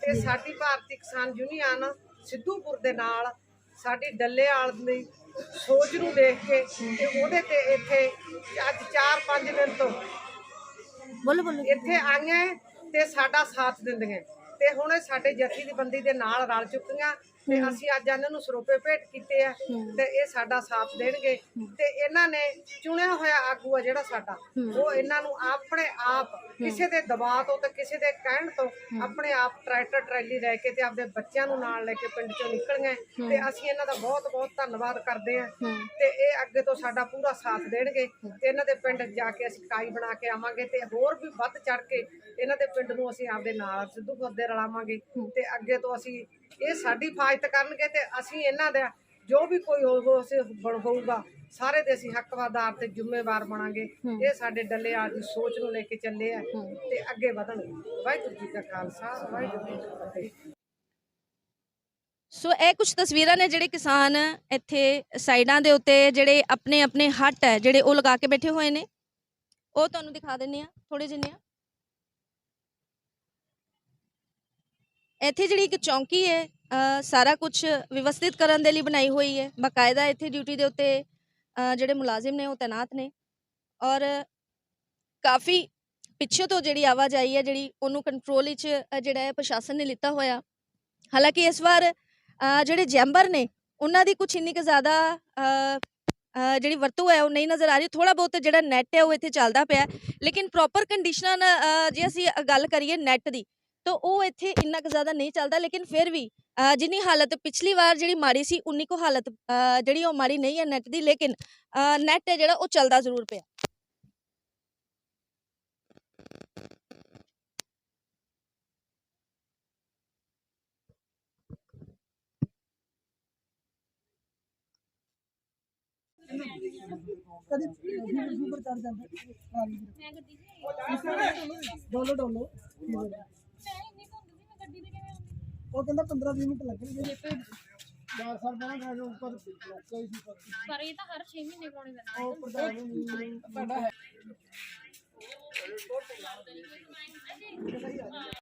ਤੇ ਸਾਡੀ ਭਾਰਤੀ ਕਿਸਾਨ ਯੂਨੀਅਨ ਸਿੱਧੂਪੁਰ ਦੇ ਨਾਲ ਸਾਡੀ ਡੱਲੇਵਾਲ ਦੀ ਸੋਚ ਨੂੰ ਦੇਖ ਕੇ ਤੇ ਉਹਦੇ ਤੇ ਇੱਥੇ ਅੱਜ 4-5 ਦਿਨ ਤੋਂ ਬੋਲੋ ਬੋਲੋ ਇੱਥੇ ਆਈਆਂ ਤੇ ਸਾਡਾ ਸਾਥ ਦਿੰਦੀਆਂ। ਤੇ ਹੁਣ ਇਹ ਸਾਡੇ ਜਥੀ ਦੀ ਬੰਦੀ ਦੇ ਨਾਲ ਰਲ ਚੁੱਕੀਆਂ। ਤੇ ਅਸੀਂ ਅੱਜ ਇਹਨਾਂ ਨੂੰ ਸਰੋਪੇ ਭੇਟ ਕੀਤੇ ਆ ਤੇ ਇਹ ਸਾਡਾ ਸਾਥ ਦੇਣਗੇ। ਤੇ ਇਹਨਾਂ ਨੇ ਚੁਣਿਆ ਹੋਇਆ ਆਗੂ ਆ ਜਿਹੜਾ ਸਾਡਾ ਉਹ ਇਹਨਾਂ ਨੂੰ ਆਪਣੇ ਆਪ ਕਿਸੇ ਦੇ ਦਬਾਅ ਤੋਂ ਤੇ ਕਿਸੇ ਦੇ ਕਹਿਣ ਤੋਂ ਆਪਣੇ ਆਪ ਟਰੈਕਟਰ ਟਰੈਲੀ ਲੈ ਕੇ ਤੇ ਆਪਦੇ ਬੱਚਿਆਂ ਨੂੰ ਨਾਲ ਲੈ ਕੇ ਪਿੰਡ ਚੋਂ ਨਿਕਲੀਆਂ ਤੇ ਅਸੀਂ ਇਹਨਾਂ ਦਾ ਬਹੁਤ ਬਹੁਤ ਧੰਨਵਾਦ ਕਰਦੇ ਆ। ਤੇ ਇਹ ਅੱਗੇ ਤੋਂ ਸਾਡਾ ਪੂਰਾ ਸਾਥ ਦੇਣਗੇ। ਤੇ ਇਹਨਾਂ ਦੇ ਪਿੰਡ ਜਾ ਕੇ ਅਸੀਂ ਇਕਾਈ ਬਣਾ ਕੇ ਆਵਾਂਗੇ ਤੇ ਹੋਰ ਵੀ ਵੱਧ ਚੜ ਕੇ ਇਹਨਾਂ ਦੇ ਪਿੰਡ ਨੂੰ ਅਸੀਂ ਆਪਦੇ ਨਾਲ ਸਿੱਧੂਪੁਰ ਦੇ ਰਲਾਵਾਂਗੇ। ਤੇ ਅੱਗੇ ਤੋਂ ਅਸੀਂ ਇਹ ਸਾਡੀ ਫਾਇਤ ਕਰਨਗੇ ਤੇ ਅਸੀਂ ਇਹਨਾਂ ਦਾ ਜੋ ਵੀ ਕੋਈ ਹੋ ਅਸੀਂ ਬਣ ਹੋਊਗਾ ਸਾਰੇ ਦੇ ਅਸੀਂ ਹੱਕਵਾਦਾਰ ਤੇ ਜ਼ਿੰਮੇਵਾਰ ਬਣਾਂਗੇ। ਇਹ ਸਾਡੇ ਡੱਲੇਆਲ ਦੀ ਸੋਚ ਨੂੰ ਲੈ ਕੇ ਚੱਲੇ ਆ ਤੇ ਅੱਗੇ ਵਧਣਗੇ। ਵਾਹਿਗੁਰੂ ਜੀ ਕਾ ਖਾਲਸਾ ਵਾਹਿਗੁਰੂ ਜੀ ਕੀ ਫਤਿਹ। ਸੋ ਇਹ ਕੁਝ ਤਸਵੀਰਾਂ ਨੇ ਜਿਹੜੇ ਕਿਸਾਨ ਇੱਥੇ ਸਾਈਡਾਂ ਦੇ ਉੱਤੇ ਜਿਹੜੇ ਆਪਣੇ ਆਪਣੇ ਹੱਟ ਹੈ ਜਿਹੜੇ ਉਹ ਲਗਾ ਕੇ ਬੈਠੇ ਹੋਏ ਨੇ। ਉਹ ਤੁਹਾਨੂੰ ਦਿਖਾ ਦਿੰਨੇ ਆ ਥੋੜੇ ਜਿੰਨੇ ਆ। ਇੱਥੇ ਜਿਹੜੀ ਇੱਕ ਚੌਂਕੀ ਹੈ ਸਾਰਾ ਕੁਝ ਵਿਵਸਥਿਤ ਕਰਨ ਦੇ ਲਈ ਬਣਾਈ ਹੋਈ ਹੈ। ਬਕਾਇਦਾ ਇੱਥੇ ਡਿਊਟੀ ਦੇ ਉੱਤੇ ਜਿਹੜੇ ਮੁਲਾਜ਼ਮ ਨੇ ਉਹ ਤਾਇਨਾਤ ਨੇ। ਔਰ ਕਾਫੀ ਪਿੱਛੇ ਤੋਂ ਜਿਹੜੀ ਆਵਾਜਾਈ ਹੈ ਜਿਹੜੀ ਉਹਨੂੰ ਕੰਟਰੋਲ ਵਿੱਚ ਜਿਹੜਾ ਹੈ ਪ੍ਰਸ਼ਾਸਨ ਨੇ ਲਿੱਤਾ ਹੋਇਆ। ਹਾਲਾਂਕਿ ਇਸ ਵਾਰ ਜਿਹੜੇ ਜੈਂਬਰ ਨੇ ਉਹਨਾਂ ਦੀ ਕੁਝ ਇੰਨੀ ਕੁ ਜ਼ਿਆਦਾ ਜਿਹੜੀ ਵਰਤੋਂ ਹੈ ਉਹ ਨਹੀਂ ਨਜ਼ਰ ਆ ਰਹੀ। ਥੋੜਾ ਬਹੁਤ ਜਿਹੜਾ ਨੈਟ ਹੈ ਉਹ ਇੱਥੇ ਚੱਲਦਾ ਪਿਆ ਲੇਕਿਨ ਪ੍ਰੋਪਰ ਕੰਡੀਸ਼ਨਾਂ ਅ, ਜੇ ਅਸੀਂ ਗੱਲ ਕਰੀਏ ਨੈਟ ਦੀ ਤਾਂ ਉਹ ਇੱਥੇ ਇੰਨਾ ਕੁ ਜ਼ਿਆਦਾ ਨਹੀਂ ਚੱਲਦਾ ਲੇਕਿਨ ਫਿਰ ਵੀ ਜਿੰਨੀ ਹਾਲਤ ਪਿਛਲੀ ਵਾਰ ਜਿਹੜੀ ਮਾੜੀ ਸੀ ਉਨੀ ਕੋ ਹਾਲਤ ਜਿਹੜੀ ਉਹ ਮਾੜੀ ਨਹੀਂ ਹੈ ਨੈਟ ਦੀ ਲੇਕਿਨ ਨੈਟ ਹੈ ਜਿਹੜਾ ਉਹ ਚੱਲਦਾ ਜ਼ਰੂਰ ਪਿਆ। ਡੋਲੋ ਡੋਲੋ ਉਹ ਕਹਿੰਦਾ 15 20 ਮਿੰਟ ਲੱਗਣਗੇ ਯਾਰ ਸਰ ਬਣਾ ਗਾ ਉੱਪਰ ਕੋਈ ਸੀ ਪਰ ਇਹ ਤਾਂ ਹਰ 6 ਮਹੀਨੇ ਕਰਾਉਣੀ ਪੈਣਾ ਉਹ ਪ੍ਰਧਾਨ ਤੁਹਾਡਾ ਹੈ।